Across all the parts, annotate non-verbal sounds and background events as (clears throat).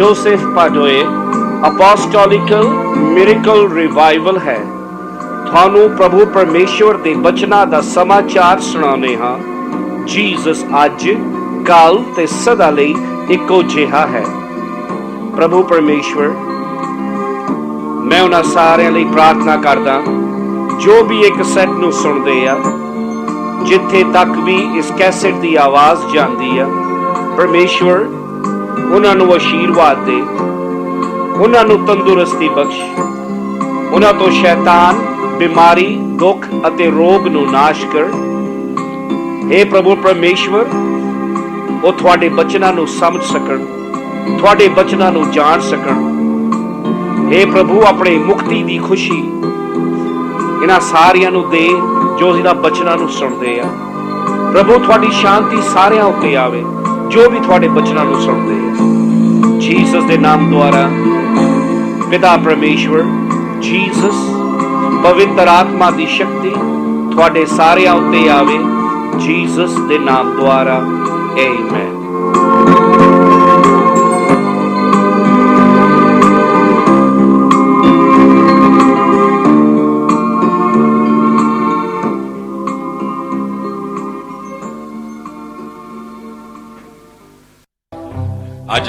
Joseph ਪਾਡੋਏ apostolical miracle revival ਹੈ ਤੁਹਾਨੂੰ ਪ੍ਰਭੂ ਪਰਮੇਸ਼ਵਰ ਦੇ ਬਚਨਾਂ ਦਾ ਸਮਾਚਾਰ ਸੁਣਾਉਂਦੇ ਹਾਂ ਜੀਸਸ ਅੱਜ ਕੱਲ ਤੇ ਸਦਾ ਲਈ ਇੱਕੋ ਜਿਹਾ ਹੈ ਪ੍ਰਭੂ ਪਰਮੇਸ਼ਵਰ ਮੈਂ ਉਹਨਾਂ ਸਾਰਿਆਂ ਲਈ ਪ੍ਰਾਰਥਨਾ ਕਰਦਾ ਜੋ ਵੀ ਇੱਕ ਸੈਟ ਨੂੰ ਸੁਣਦੇ ਆ ਜਿੱਥੇ ਤੱਕ ਵੀ ਇਸ ਕੈਸੇਟ ਦੀ ਆਵਾਜ਼ ਜਾਂਦੀ ਆ ਪਰਮੇਸ਼ਵਰ ਉਹਨਾਂ ਨੂੰ ਆਸ਼ੀਰਵਾਦ ਦੇ। ਉਹਨਾਂ ਨੂੰ ਤੰਦਰੁਸਤੀ ਬਖਸ਼। ਉਹਨਾਂ ਤੋਂ ਸ਼ੈਤਾਨ, ਬਿਮਾਰੀ, ਦੁੱਖ ਅਤੇ ਰੋਗ ਨੂੰ ਨਾਸ਼ ਕਰ। हे ਪ੍ਰਭੂ ਪਰਮੇਸ਼ਵਰ, ਉਹ ਤੁਹਾਡੇ ਬਚਨਾਂ ਨੂੰ ਸਮਝ ਸਕਣ। ਤੁਹਾਡੇ ਬਚਨਾਂ ਨੂੰ ਜਾਣ ਸਕਣ। हे ਪ੍ਰਭੂ, ਆਪਣੇ ਮੁਕਤੀ ਦੀ ਖੁਸ਼ੀ। ਇਹਨਾਂ ਸਾਰਿਆਂ ਨੂੰ ਦੇ ਜੋ ਇਹਨਾਂ ਬਚਨਾਂ ਨੂੰ ਸੁਣਦੇ ਆ। ਪ੍ਰਭੂ, ਤੁਹਾਡੀ ਸ਼ਾਂਤੀ ਸਾਰਿਆਂ ਉੱਤੇ ਆਵੇ। ਜੋ ਵੀ ਤੁਹਾਡੇ ਬਚਨਾਂ ਨੂੰ ਸੁਣਦੇ ਆ। ਜੀਸਸ ਦੇ ਨਾਮ ਦੁਆਰਾ ਪਿਤਾ ਪਰਮੇਸ਼ਵਰ ਜੀਸਸ ਪਵਿੱਤਰ ਆਤਮਾ ਦੀ ਸ਼ਕਤੀ ਤੁਹਾਡੇ ਸਾਰਿਆਂ ਉੱਤੇ ਆਵੇ। ਜੀਸਸ ਦੇ ਨਾਮ ਦੁਆਰਾ ਆਮੇਨ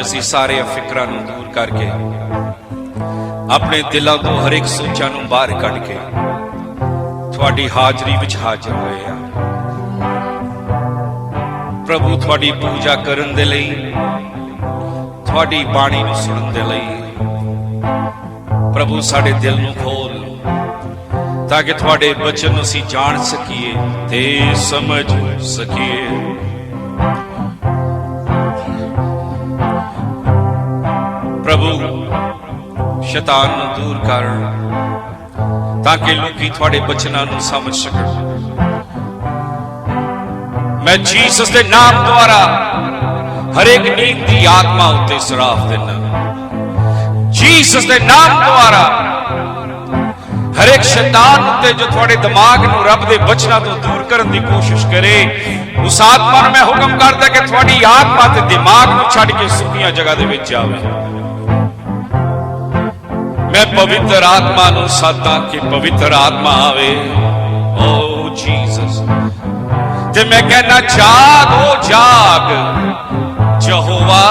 ਅੱਜ ਅਸੀਂ ਸਾਰੇ ਫਿਕਰਾਂ ਨੂੰ ਦੂਰ ਕਰਕੇ, ਆਪਣੇ ਦਿਲਾਂ ਤੋਂ ਹਰ ਇੱਕ ਸੋਚਾਂ ਨੂੰ ਬਾਹਰ ਕੱਢ ਕੇ ਤੁਹਾਡੀ ਹਾਜ਼ਰੀ ਵਿੱਚ ਹਾਜ਼ਰ ਹੋਏ ਆ ਪ੍ਰਭੂ, ਤੁਹਾਡੀ ਪੂਜਾ ਕਰਨ ਦੇ ਲਈ, ਤੁਹਾਡੀ ਬਾਣੀ ਨੂੰ ਸੁਣਨ ਦੇ ਲਈ। ਪ੍ਰਭੂ, ਸਾਡੇ ਦਿਲ ਨੂੰ ਖੋਲ ਤਾਂ ਕਿ ਤੁਹਾਡੇ ਬਚਨ ਨੂੰ ਅਸੀਂ ਜਾਣ ਸਕੀਏ ਤੇ ਸਮਝ ਸਕੀਏ। ਸ਼ੈਤਾਨ ਨੂੰ ਦੂਰ ਕਰ, ਤਾਂ ਕਿ ਲੋਕੀ ਤੁਹਾਡੇ ਬਚਨਾਂ ਨੂੰ ਸਮਝ ਸਕਣ। ਮੈਂ ਜੀਸਸ ਦੇ ਨਾਮ ਦੁਆਰਾ ਹਰੇਕ ਨੀਂਦ ਦੀ ਆਤਮਾ ਉੱਤੇ ਸਰਾਫ ਦਿੰਦਾ ਜੀਸਸ ਦੇ ਨਾਮ ਦੁਆਰਾ ਹਰੇਕ ਸ਼ੈਤਾਨ ਉੱਤੇ ਜੋ ਤੁਹਾਡੇ ਦਿਮਾਗ ਨੂੰ ਰੱਬ ਦੇ ਬਚਨਾਂ ਤੋਂ ਦੂਰ ਕਰਨ ਦੀ ਕੋਸ਼ਿਸ਼ ਕਰੇ, ਉਸ ਆਤਮਾ ਨੂੰ ਮੈਂ ਹੁਕਮ ਕਰਦਾ ਕਿ ਤੁਹਾਡੀ ਆਤਮਾ ਤੇ ਦਿਮਾਗ ਨੂੰ ਛੱਡ ਕੇ ਸੁੱਕੀਆਂ ਜਗ੍ਹਾ ਦੇ ਵਿੱਚ ਜਾਵੇ ਮੈਂ ਪਵਿੱਤਰ ਆਤਮਾ ਨੂੰ ਸਾਦਾ ਕਿ ਪਵਿੱਤਰ ਆਤਮਾ ਆਵੇ। ਓ ਜੀਸਸ ਤੇ ਮੈਂ ਕਹਿੰਦਾ ਜਾਗ, ਓ ਜਾਗ। ਯਹੋਵਾ,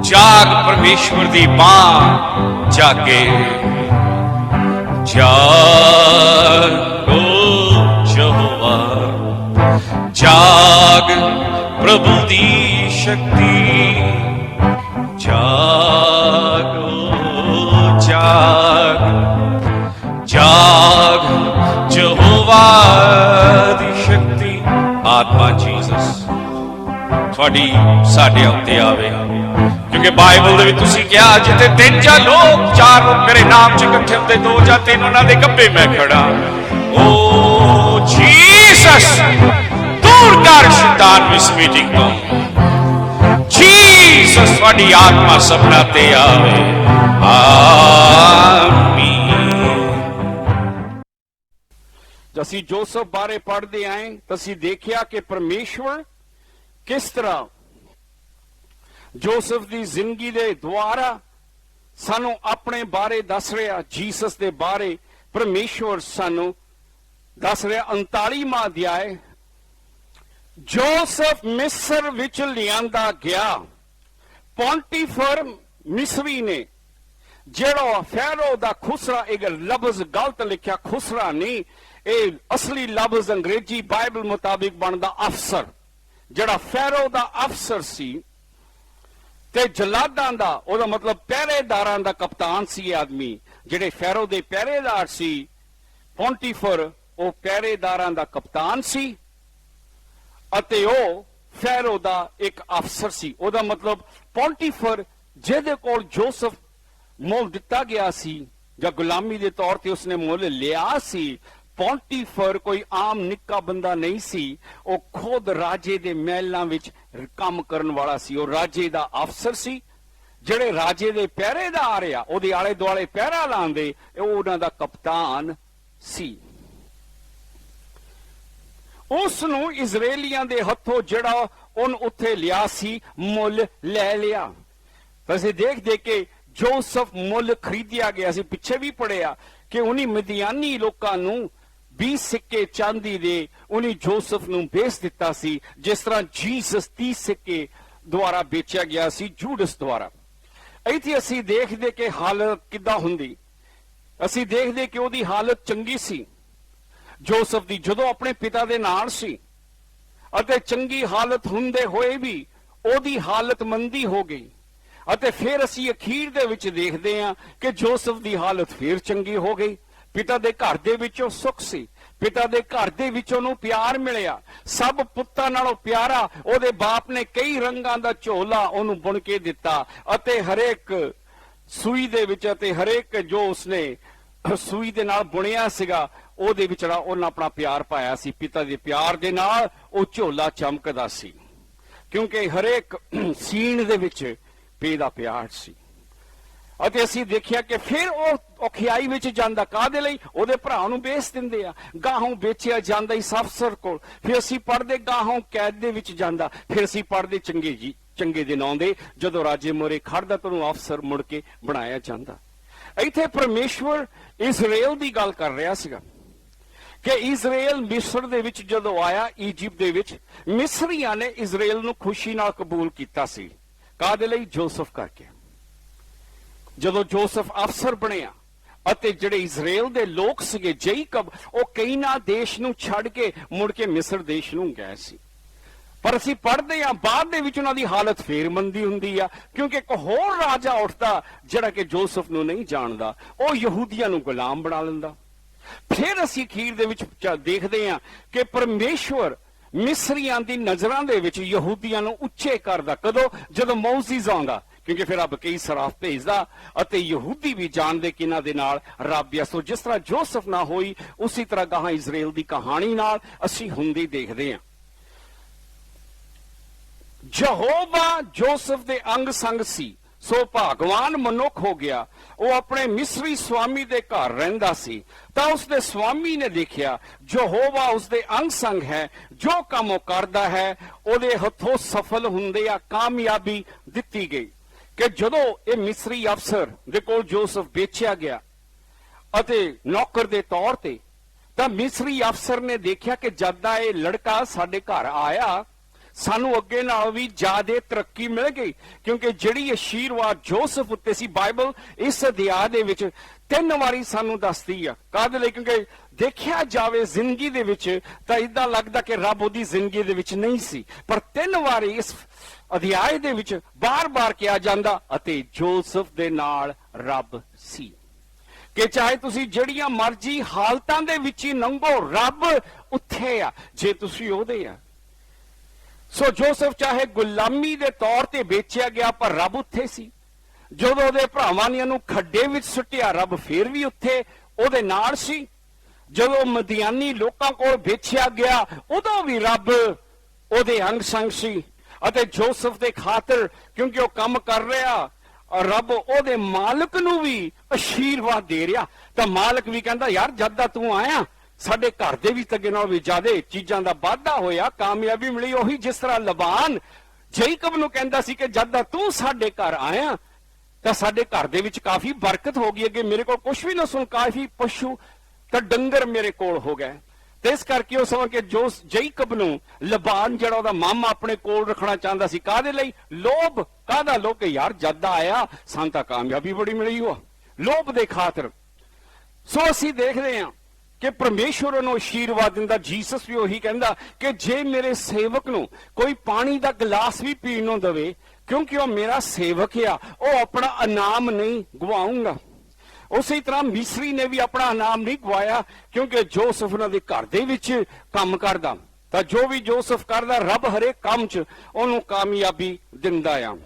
ਜਾਗ ਪਰਮੇਸ਼ਵਰ ਦੀ ਬਾਹ ਜਾਗੇ। ਜਾਗ, ਓ ਯਹੋਵਾ, ਜਾਗ ਪ੍ਰਭੂ ਦੀ ਸ਼ਕਤੀ। ਜਾਗ ਜਾਗ ਜਾਗ ਯਹੋਵਾ ਦੀ ਸ਼ਕਤੀ। ਆਤਮਾ ਜੀਸਸ, ਤੁਹਾਡੀ ਸਾਡੇ ਉੱਤੇ ਆਵੇ। ਕਿਉਂਕਿ ਬਾਈਬਲ ਦੇ ਵਿੱਚ ਤੁਸੀਂ ਕਿਹਾ, ਜਿੱਥੇ ਤਿੰਨ ਜਾਂ ਲੋਕ ਚਾਰ ਲੋਕ ਮੇਰੇ ਨਾਮ 'ਚ ਇਕੱਠੇ ਹੁੰਦੇ, ਦੋ ਜਾਂ ਤਿੰਨ ਉਹਨਾਂ ਦੇ ਗੱਭੇ ਮੈਂ ਖੜਾ ਓ ਜੀਸਸ ਦੂਰ ਕਰ ਸ਼ੈਤਾਨ ਇਸ ਮੀਟਿੰਗ ਤੋਂ। ਜੀਸਸ ਤੁਹਾਡੀ ਆਤਮਾ ਸਭਨਾ ਤੇ ਆਵੇ। ਆਮੀਨ। ਜਦ ਅਸੀਂ ਜੋਸਫ ਬਾਰੇ ਪੜ੍ਹਦੇ ਆਏ ਤਾਂ ਅਸੀਂ ਦੇਖਿਆ ਕਿ ਪਰਮੇਸ਼ਵਰ ਕਿਸ ਤਰ੍ਹਾਂ ਜੋਸਫ ਦੀ ਜ਼ਿੰਦਗੀ ਦੇ ਦੁਆਰਾ ਸਾਨੂੰ ਆਪਣੇ ਬਾਰੇ ਦੱਸ ਰਿਹਾ ਜੀਸਸ ਦੇ ਬਾਰੇ ਪਰਮੇਸ਼ਵਰ ਸਾਨੂੰ ਦੱਸ ਰਿਹਾ 39ਵਾਂ ਅਧਿਆਇ ਜੋਸਫ ਮਿਸਰ ਵਿੱਚ ਲਿਆਂਦਾ ਗਿਆ। ਪੌਂਟੀਫਰ ਮਿਸਰੀ ਨੇ, ਜਿਹੜਾ ਫੈਰੋ ਦਾ ਖੁਸਰਾ, ਇਹ ਲਫ਼ਜ਼ ਗਲਤ ਲਿਖਿਆ, ਖੁਸਰਾ ਨਹੀਂ, ਇਹ ਅਸਲੀ ਲਫ਼ਜ਼ ਅੰਗਰੇਜ਼ੀ ਬਾਈਬਲ ਮੁਤਾਬਿਕ ਬਣਦਾ ਅਫਸਰ। ਜਿਹੜਾ ਫੈਰੋ ਦਾ ਅਫਸਰ ਸੀ ਤੇ ਜਲਾਦਾਂ ਦਾ, ਉਹਦਾ ਮਤਲਬ ਪਹਿਰੇਦਾਰਾਂ ਦਾ ਕਪਤਾਨ ਸੀ ਇਹ ਆਦਮੀ। ਜਿਹੜੇ ਫੈਰੋ ਦੇ ਪਹਿਰੇਦਾਰ ਸੀ, ਪੌਂਟੀਫਰ, ਉਹ ਪਹਿਰੇਦਾਰਾਂ ਦਾ ਕਪਤਾਨ ਸੀ ਅਤੇ ਉਹ ਫੈਰੋ ਦਾ ਇੱਕ ਅਫਸਰ ਸੀ। ਉਹਦਾ ਮਤਲਬ ਪੌਂਟੀਫਰ, ਜਿਹਦੇ ਕੋਲ ਜੋਸਫ ਮੁੱਲ ਦਿੱਤਾ ਗਿਆ ਸੀ ਜਾਂ ਗੁਲਾਮੀ ਦੇ ਤੌਰ ਤੇ ਉਸਨੇ ਮੁੱਲ ਲਿਆ ਸੀ, ਪੌਂਟੀਫਰ ਕੋਈ ਆਮ ਨਿੱਕਾ ਬੰਦਾ ਨਹੀਂ ਸੀ। ਉਹ ਖੁਦ ਰਾਜੇ ਦੇ ਮਹਿਲਾਂ ਵਿੱਚ ਕੰਮ ਕਰਨ ਵਾਲਾ ਸੀ। ਉਹ ਰਾਜੇ ਦਾ ਅਫਸਰ ਸੀ। ਜਿਹੜੇ ਰਾਜੇ ਦੇ ਪਹਿਰੇਦਾਰ ਆ, ਉਹਦੇ ਆਲੇ ਦੁਆਲੇ ਪਹਿਰਾ ਲਾਉਂਦੇ, ਉਹ ਉਹਨਾਂ ਦਾ ਕਪਤਾਨ ਸੀ। ਉਸ ਨੂੰ ਇਜ਼ਰਾਈਲੀਆਂ ਦੇ ਹੱਥੋਂ ਜਿਹੜਾ ਉਹਨ ਉੱਥੇ ਲਿਆ ਸੀ, ਮੁੱਲ ਲੈ ਲਿਆ। ਤਾਂ ਅਸੀਂ ਦੇਖ ਦੇਖ ਕੇ ਜੋਸਫ ਮੁੱਲ ਖਰੀਦਿਆ ਗਿਆ ਸੀ, ਪਿੱਛੇ ਵੀ ਪੜਿਆ ਕਿ ਉਹਨੀ ਮਦੀਆਨੀ ਲੋਕਾਂ ਨੂੰ 20 ਸਿੱਕੇ ਚਾਂਦੀ ਦੇ ਉਹਨੇ ਜੋਸਫ ਨੂੰ ਵੇਚ ਦਿੱਤਾ ਸੀ, ਜਿਸ ਤਰ੍ਹਾਂ ਜੀਸਸ 30 ਸਿੱਕੇ ਦੁਆਰਾ ਵੇਚਿਆ ਗਿਆ ਸੀ, ਜੂਡਸ ਦੁਆਰਾ। ਇੱਥੇ ਅਸੀਂ ਦੇਖਦੇ ਕਿ ਹਾਲਤ ਕਿੱਦਾਂ ਹੁੰਦੀ। ਅਸੀਂ ਦੇਖਦੇ ਕਿ ਉਹਦੀ ਹਾਲਤ ਚੰਗੀ ਸੀ। ਜੋਸਫ ਦੀ ਜਦੋਂ ਆਪਣੇ ਪਿਤਾ ਦੇ ਨਾਲ ਸੀ ਅਤੇ ਚੰਗੀ ਹਾਲਤ ਹੁੰਦੇ ਹੋਏ ਵੀ ਉਹਦੀ ਹਾਲਤ ਮੰਦੀ ਹੋ ਗਈ ਅਤੇ ਫਿਰ ਅਸੀਂ ਅਖੀਰ ਦੇ ਵਿੱਚ ਦੇਖਦੇ ਹਾਂ ਕਿ ਜੋਸਫ ਦੀ ਹਾਲਤ ਫਿਰ ਚੰਗੀ ਹੋ ਗਈ। ਪਿਤਾ ਦੇ ਘਰ ਦੇ ਵਿੱਚੋਂ ਸੁੱਖ ਸੀ। ਪਿਤਾ ਦੇ ਘਰ ਦੇ ਵਿੱਚ ਉਹਨੂੰ ਪਿਆਰ ਮਿਲਿਆ। ਸਭ ਪੁੱਤਾਂ ਨਾਲੋਂ ਪਿਆਰਾ ਉਹਦੇ ਬਾਪ ਨੇ ਕਈ ਰੰਗਾਂ ਦਾ ਝੋਲਾ ਉਹਨੂੰ ਬੁਣ ਕੇ ਦਿੱਤਾ ਅਤੇ ਹਰੇਕ ਸੂਈ ਦੇ ਵਿੱਚ ਅਤੇ ਹਰੇਕ ਜੋ ਉਸਨੇ ਸੂਈ ਦੇ ਨਾਲ ਬੁਣਿਆ ਸੀਗਾ ਉਹਦੇ ਵਿੱਚ ਜਿਹੜਾ ਉਹਨਾਂ ਆਪਣਾ ਪਿਆਰ ਪਾਇਆ ਸੀ, ਪਿਤਾ ਦੇ ਪਿਆਰ ਦੇ ਨਾਲ ਉਹ ਝੋਲਾ ਚਮਕਦਾ ਸੀ। ਕਿਉਂਕਿ ਹਰੇਕ (clears throat) ਸੀਨ ਦੇ ਵਿੱਚ ਪੇ ਦਾ ਪਿਆਰ ਸੀ। ਅਤੇ ਅਸੀਂ ਦੇਖਿਆ ਕਿ ਫਿਰ ਉਹ ਔਖਿਆਈ ਵਿੱਚ ਜਾਂਦਾ ਕਾਦੇ ਲਈ? ਉਹਦੇ ਭਰਾ ਨੂੰ ਵੇਚ ਦਿੰਦੇ ਆ। ਗਾਹੋਂ ਵੇਚਿਆ ਜਾਂਦਾ ਇਸ ਅਫਸਰ ਕੋਲ। ਫਿਰ ਅਸੀਂ ਪੜਦੇ ਗਾਹੋਂ ਕੈਦ ਦੇ ਵਿੱਚ ਜਾਂਦਾ। ਫਿਰ ਅਸੀਂ ਪੜਦੇ ਚੰਗੇ ਜੀ, ਚੰਗੇ ਦਿਨ ਆਉਂਦੇ, ਜਦੋਂ ਰਾਜੇ ਮੋਰੇ ਖੜਦਾ ਤਾਂ ਉਹਨੂੰ ਅਫਸਰ ਮੁੜ ਕੇ ਬਣਾਇਆ ਜਾਂਦਾ। ਇੱਥੇ ਪਰਮੇਸ਼ਵਰ ਇਸਰਾਇਲ ਦੀ ਗੱਲ ਕਰ ਰਿਹਾ ਸੀਗਾ। ਕਿ ਇਸਰਾਇਲ ਮਿਸਰ ਦੇ ਵਿੱਚ ਜਦੋਂ ਆਇਆ ഈਜਿਪਟ ਦੇ ਵਿੱਚ, ਮਿਸਰੀਆਂ ਨੇ ਇਸਰਾਇਲ ਨੂੰ ਖੁਸ਼ੀ ਨਾਲ ਕਬੂਲ ਕੀਤਾ ਸੀ। ਕਾਦੇ ਲਈ? ਜੋਸਫ ਕਰਕੇ। ਜਦੋਂ ਜੋਸਫ ਅਫਸਰ ਬਣਿਆ ਅਤੇ ਜਿਹੜੇ ਇਸਰਾਇਲ ਦੇ ਲੋਕ ਸੀਗੇ ਜੈਕਬ ਉਹ ਕਈਨਾ ਦੇਸ਼ ਨੂੰ ਛੱਡ ਕੇ ਮੁੜ ਕੇ ਮਿਸਰ ਦੇਸ਼ ਨੂੰ ਗਏ ਸੀ। ਪਰ ਅਸੀਂ ਪੜ੍ਹਦੇ ਹਾਂ, ਬਾਅਦ ਦੇ ਵਿੱਚ ਉਹਨਾਂ ਦੀ ਹਾਲਤ ਫੇਰ ਮੰਦੀ ਹੁੰਦੀ ਆ, ਕਿਉਂਕਿ ਇੱਕ ਹੋਰ ਰਾਜਾ ਉੱਠਦਾ, ਜਿਹੜਾ ਕਿ ਜੋਸਫ ਨੂੰ ਨਹੀਂ ਜਾਣਦਾ। ਉਹ ਯਹੂਦੀਆਂ ਨੂੰ ਗੁਲਾਮ ਬਣਾ ਲੈਂਦਾ। ਫਿਰ ਅਸੀਂ ਅਖੀਰ ਦੇ ਵਿੱਚ ਦੇਖਦੇ ਹਾਂ ਕਿ ਪਰਮੇਸ਼ਵਰ ਮਿਸਰੀਆਂ ਦੀ ਨਜ਼ਰਾਂ ਦੇ ਵਿੱਚ ਯਹੂਦੀਆਂ ਨੂੰ ਉੱਚੇ ਕਰਦਾ ਕਦੋਂ? ਜਦੋਂ ਮੌਸੀਜ਼ ਆਉਂਦਾ, ਕਿਉਂਕਿ ਫਿਰ ਰੱਬ ਕਈ ਸਰਾਫ ਭੇਜਦਾ ਅਤੇ ਯਹੂਦੀ ਵੀ ਜਾਣਦੇ ਕਿ ਇਹਨਾਂ ਦੇ ਨਾਲ ਰੱਬ ਆ। ਸੋ ਜਿਸ ਤਰ੍ਹਾਂ ਜੋਸਫ ਨਾ ਹੋਈ, ਉਸੇ ਤਰ੍ਹਾਂ ਗਾਹਾਂ ਇਸਰਾਇਲ ਦੀ ਕਹਾਣੀ ਨਾਲ ਅਸੀਂ ਹੁੰਦੀ ਦੇਖਦੇ ਹਾਂ। ਯਹੋਵਾ ਜੋਸਫ ਦੇ ਅੰਗ ਸੰਗ ਸੀ। ਸੋ ਭਗਵਾਨ ਮਨੁੱਖ ਹੋ ਗਿਆ। ਉਹ ਆਪਣੇ ਮਿਸਰੀ ਸਵਾਮੀ ਦੇ ਘਰ ਰਹਿੰਦਾ ਸੀ। ਤਾਂ ਉਸ ਦੇ ਸਵਾਮੀ ਨੇ ਦੇਖਿਆ, ਯਹੋਵਾ ਉਸ ਦੇ ਅੰਗ ਸੰਗ ਹੈ, ਜੋ ਕੰਮ ਉਹ ਕਰਦਾ ਹੈ, ਉਹਦੇ ਹੱਥੋਂ ਸਫਲ ਹੁੰਦੇ ਆ ਕਾਮਯਾਬੀ ਦਿੱਤੀ ਗਈ। ਕਿ ਜਦੋਂ ਇਹ ਮਿਸਰੀ ਅਫਸਰ ਦੇ ਕੋਲ ਜੋਸਫ ਵੇਚਿਆ ਗਿਆ ਅਤੇ ਨੌਕਰ ਦੇ ਤੌਰ ਤੇ ਤਾਂ ਮਿਸਰੀ ਅਫਸਰ ਨੇ ਦੇਖਿਆ ਕਿ ਜਦ ਦਾ ਇਹ ਲੜਕਾ ਸਾਡੇ ਘਰ ਆਇਆ ਸਾਨੂੰ ਅੱਗੇ ਨਾਲ ਵੀ ਜ਼ਿਆਦਾ ਤਰੱਕੀ ਮਿਲ ਗਈ, ਕਿਉਂਕਿ ਜਿਹੜੀ ਅਸ਼ੀਰਵਾਦ ਜੋਸਫ ਉੱਤੇ ਸੀ ਬਾਈਬਲ, ਇਸ ਅਧਿਆਇ ਦੇ ਵਿੱਚ ਤਿੰਨ ਵਾਰੀ ਸਾਨੂੰ ਦੱਸਦੀ ਆ। ਕਾਹਦੇ ਲਈ? ਕਿਉਂਕਿ ਦੇਖਿਆ ਜਾਵੇ ਜ਼ਿੰਦਗੀ ਦੇ ਵਿੱਚ, ਤਾਂ ਇਦਾਂ ਲੱਗਦਾ ਕਿ ਰੱਬ ਉਹਦੀ ਜ਼ਿੰਦਗੀ ਦੇ ਵਿੱਚ ਨਹੀਂ ਸੀ। ਪਰ ਤਿੰਨ ਵਾਰੀ ਇਸ ਅਧਿਆਇ ਦੇ ਵਿੱਚ ਬਾਰ-ਬਾਰ ਕਿਹਾ ਜਾਂਦਾ ਅਤੇ ਜੋਸਫ ਦੇ ਨਾਲ ਰੱਬ ਸੀ। ਕਿ ਚਾਹੇ ਤੁਸੀਂ ਜਿਹੜੀਆਂ ਮਰਜ਼ੀ ਹਾਲਤਾਂ ਦੇ ਵਿੱਚ ਹੀ ਲੰਘੋ ਰੱਬ ਉੱਥੇ ਆ, ਜੇ ਤੁਸੀਂ ਉਹਦੇ ਆ। ਸੋ ਜੋਸਫ ਚਾਹੇ ਗੁਲਾਮੀ ਦੇ ਤੌਰ ਤੇ ਵੇਚਿਆ ਗਿਆ, ਪਰ ਰੱਬ ਉੱਥੇ ਸੀ। ਜਦੋਂ ਉਹਦੇ ਭਰਾਵਾਂ ਨੇ ਉਹਨੂੰ ਖੱਡੇ ਵਿੱਚ ਸੁੱਟਿਆ, ਰੱਬ ਫੇਰ ਵੀ ਉੱਥੇ ਉਹਦੇ ਨਾਲ ਸੀ। ਜਦੋਂ ਮਦੀਆਨੀ ਲੋਕਾਂ ਕੋਲ ਵੇਚਿਆ ਗਿਆ, ਉਦੋਂ ਵੀ ਰੱਬ ਉਹਦੇ ਅੰਗ ਸੰਗ ਸੀ। ਅਤੇ ਜੋਸਫ ਦੇ ਖਾਤਰ ਕਿਉਂਕਿ ਉਹ ਕੰਮ ਕਰ ਰਿਹਾ, ਰੱਬ ਉਹਦੇ ਮਾਲਕ ਨੂੰ ਵੀ ਅਸ਼ੀਰਵਾਦ ਦੇ ਰਿਹਾ। ਤਾਂ ਮਾਲਕ ਵੀ ਕਹਿੰਦਾ, ਯਾਰ, ਜਦ ਦਾ ਤੂੰ ਆਇਆ ਸਾਡੇ ਘਰ ਦੇ ਵਿੱਚ ਅੱਗੇ ਨਾਲ ਵੀ ਜ਼ਿਆਦਾ ਚੀਜ਼ਾਂ ਦਾ ਵਾਧਾ ਹੋਇਆ, ਕਾਮਯਾਬੀ ਮਿਲੀ ਉਹੀ ਜਿਸ ਤਰ੍ਹਾਂ ਲਬਾਨ। ਜੈਕਬ ਨੂੰ ਕਹਿੰਦਾ ਸੀ ਕਿ ਜਦ ਦਾ ਤੂੰ ਸਾਡੇ ਘਰ ਆਇਆ, ਤਾਂ ਸਾਡੇ ਘਰ ਦੇ ਵਿੱਚ ਕਾਫੀ ਬਰਕਤ ਹੋ ਗਈ। ਅੱਗੇ ਮੇਰੇ ਕੋਲ ਕੁਝ ਵੀ ਨਾ ਸੁਣ, ਕਾਫੀ ਪਸ਼ੂ ਤਾਂ ਡੰਗਰ ਮੇਰੇ ਕੋਲ ਹੋ ਗਏ। ਤੇ ਇਸ ਕਰਕੇ ਉਹ ਸਮਾਂ ਕਿ ਜੋ ਜੈਕਬ ਨੂੰ ਲਬਾਨ ਜਿਹੜਾ ਉਹਦਾ ਮਾਮਾ ਆਪਣੇ ਕੋਲ ਰੱਖਣਾ ਚਾਹੁੰਦਾ ਸੀ ਕਾਦੇ ਲਈ? ਲੋਭ ਕਾਦਾ ਲੋਭ ਕਿ ਯਾਰ ਜਦ ਆਇਆ, ਸਾਨੂੰ ਤਾਂ ਕਾਮਯਾਬੀ ਬੜੀ ਮਿਲੀ ਹੋ ਲੋਭ ਦੇ ਖਾਤਰ। ਸੋ ਅਸੀਂ ਦੇਖਦੇ ਹਾਂ ਕਿ ਪਰਮੇਸ਼ਵਰ ਨੂੰ ਅਸ਼ੀਰਵਾਦ ਦਿੰਦਾ, ਜੀਸਸ ਵੀ ਉਹੀ ਕਹਿੰਦਾ ਕਿ ਜੇ ਮੇਰੇ ਸੇਵਕ ਨੂੰ ਕੋਈ ਪਾਣੀ ਦਾ ਗਲਾਸ ਵੀ ਪੀਣ ਨੂੰ ਦੇਵੇ, ਕਿਉਂਕਿ ਉਹ ਮੇਰਾ ਸੇਵਕ ਆ, ਉਹ ਆਪਣਾ ਇਨਾਮ ਨਹੀਂ ਗਵਾਉਂਗਾ ਉਸੇ ਤਰ੍ਹਾਂ ਮਿਸਰੀ ਨੇ ਵੀ ਆਪਣਾ ਇਨਾਮ ਨਹੀਂ ਗਵਾਇਆ ਕਿਉਂਕਿ ਜੋਸਫ ਉਹਨਾਂ ਦੇ ਘਰ ਦੇ ਵਿੱਚ ਕੰਮ ਕਰਦਾ। ਤਾਂ ਜੋ ਵੀ ਜੋਸਫ ਕਰਦਾ, ਰੱਬ ਹਰੇਕ ਕੰਮ 'ਚ ਉਹਨੂੰ ਕਾਮਯਾਬੀ ਦਿੰਦਾ ਆ।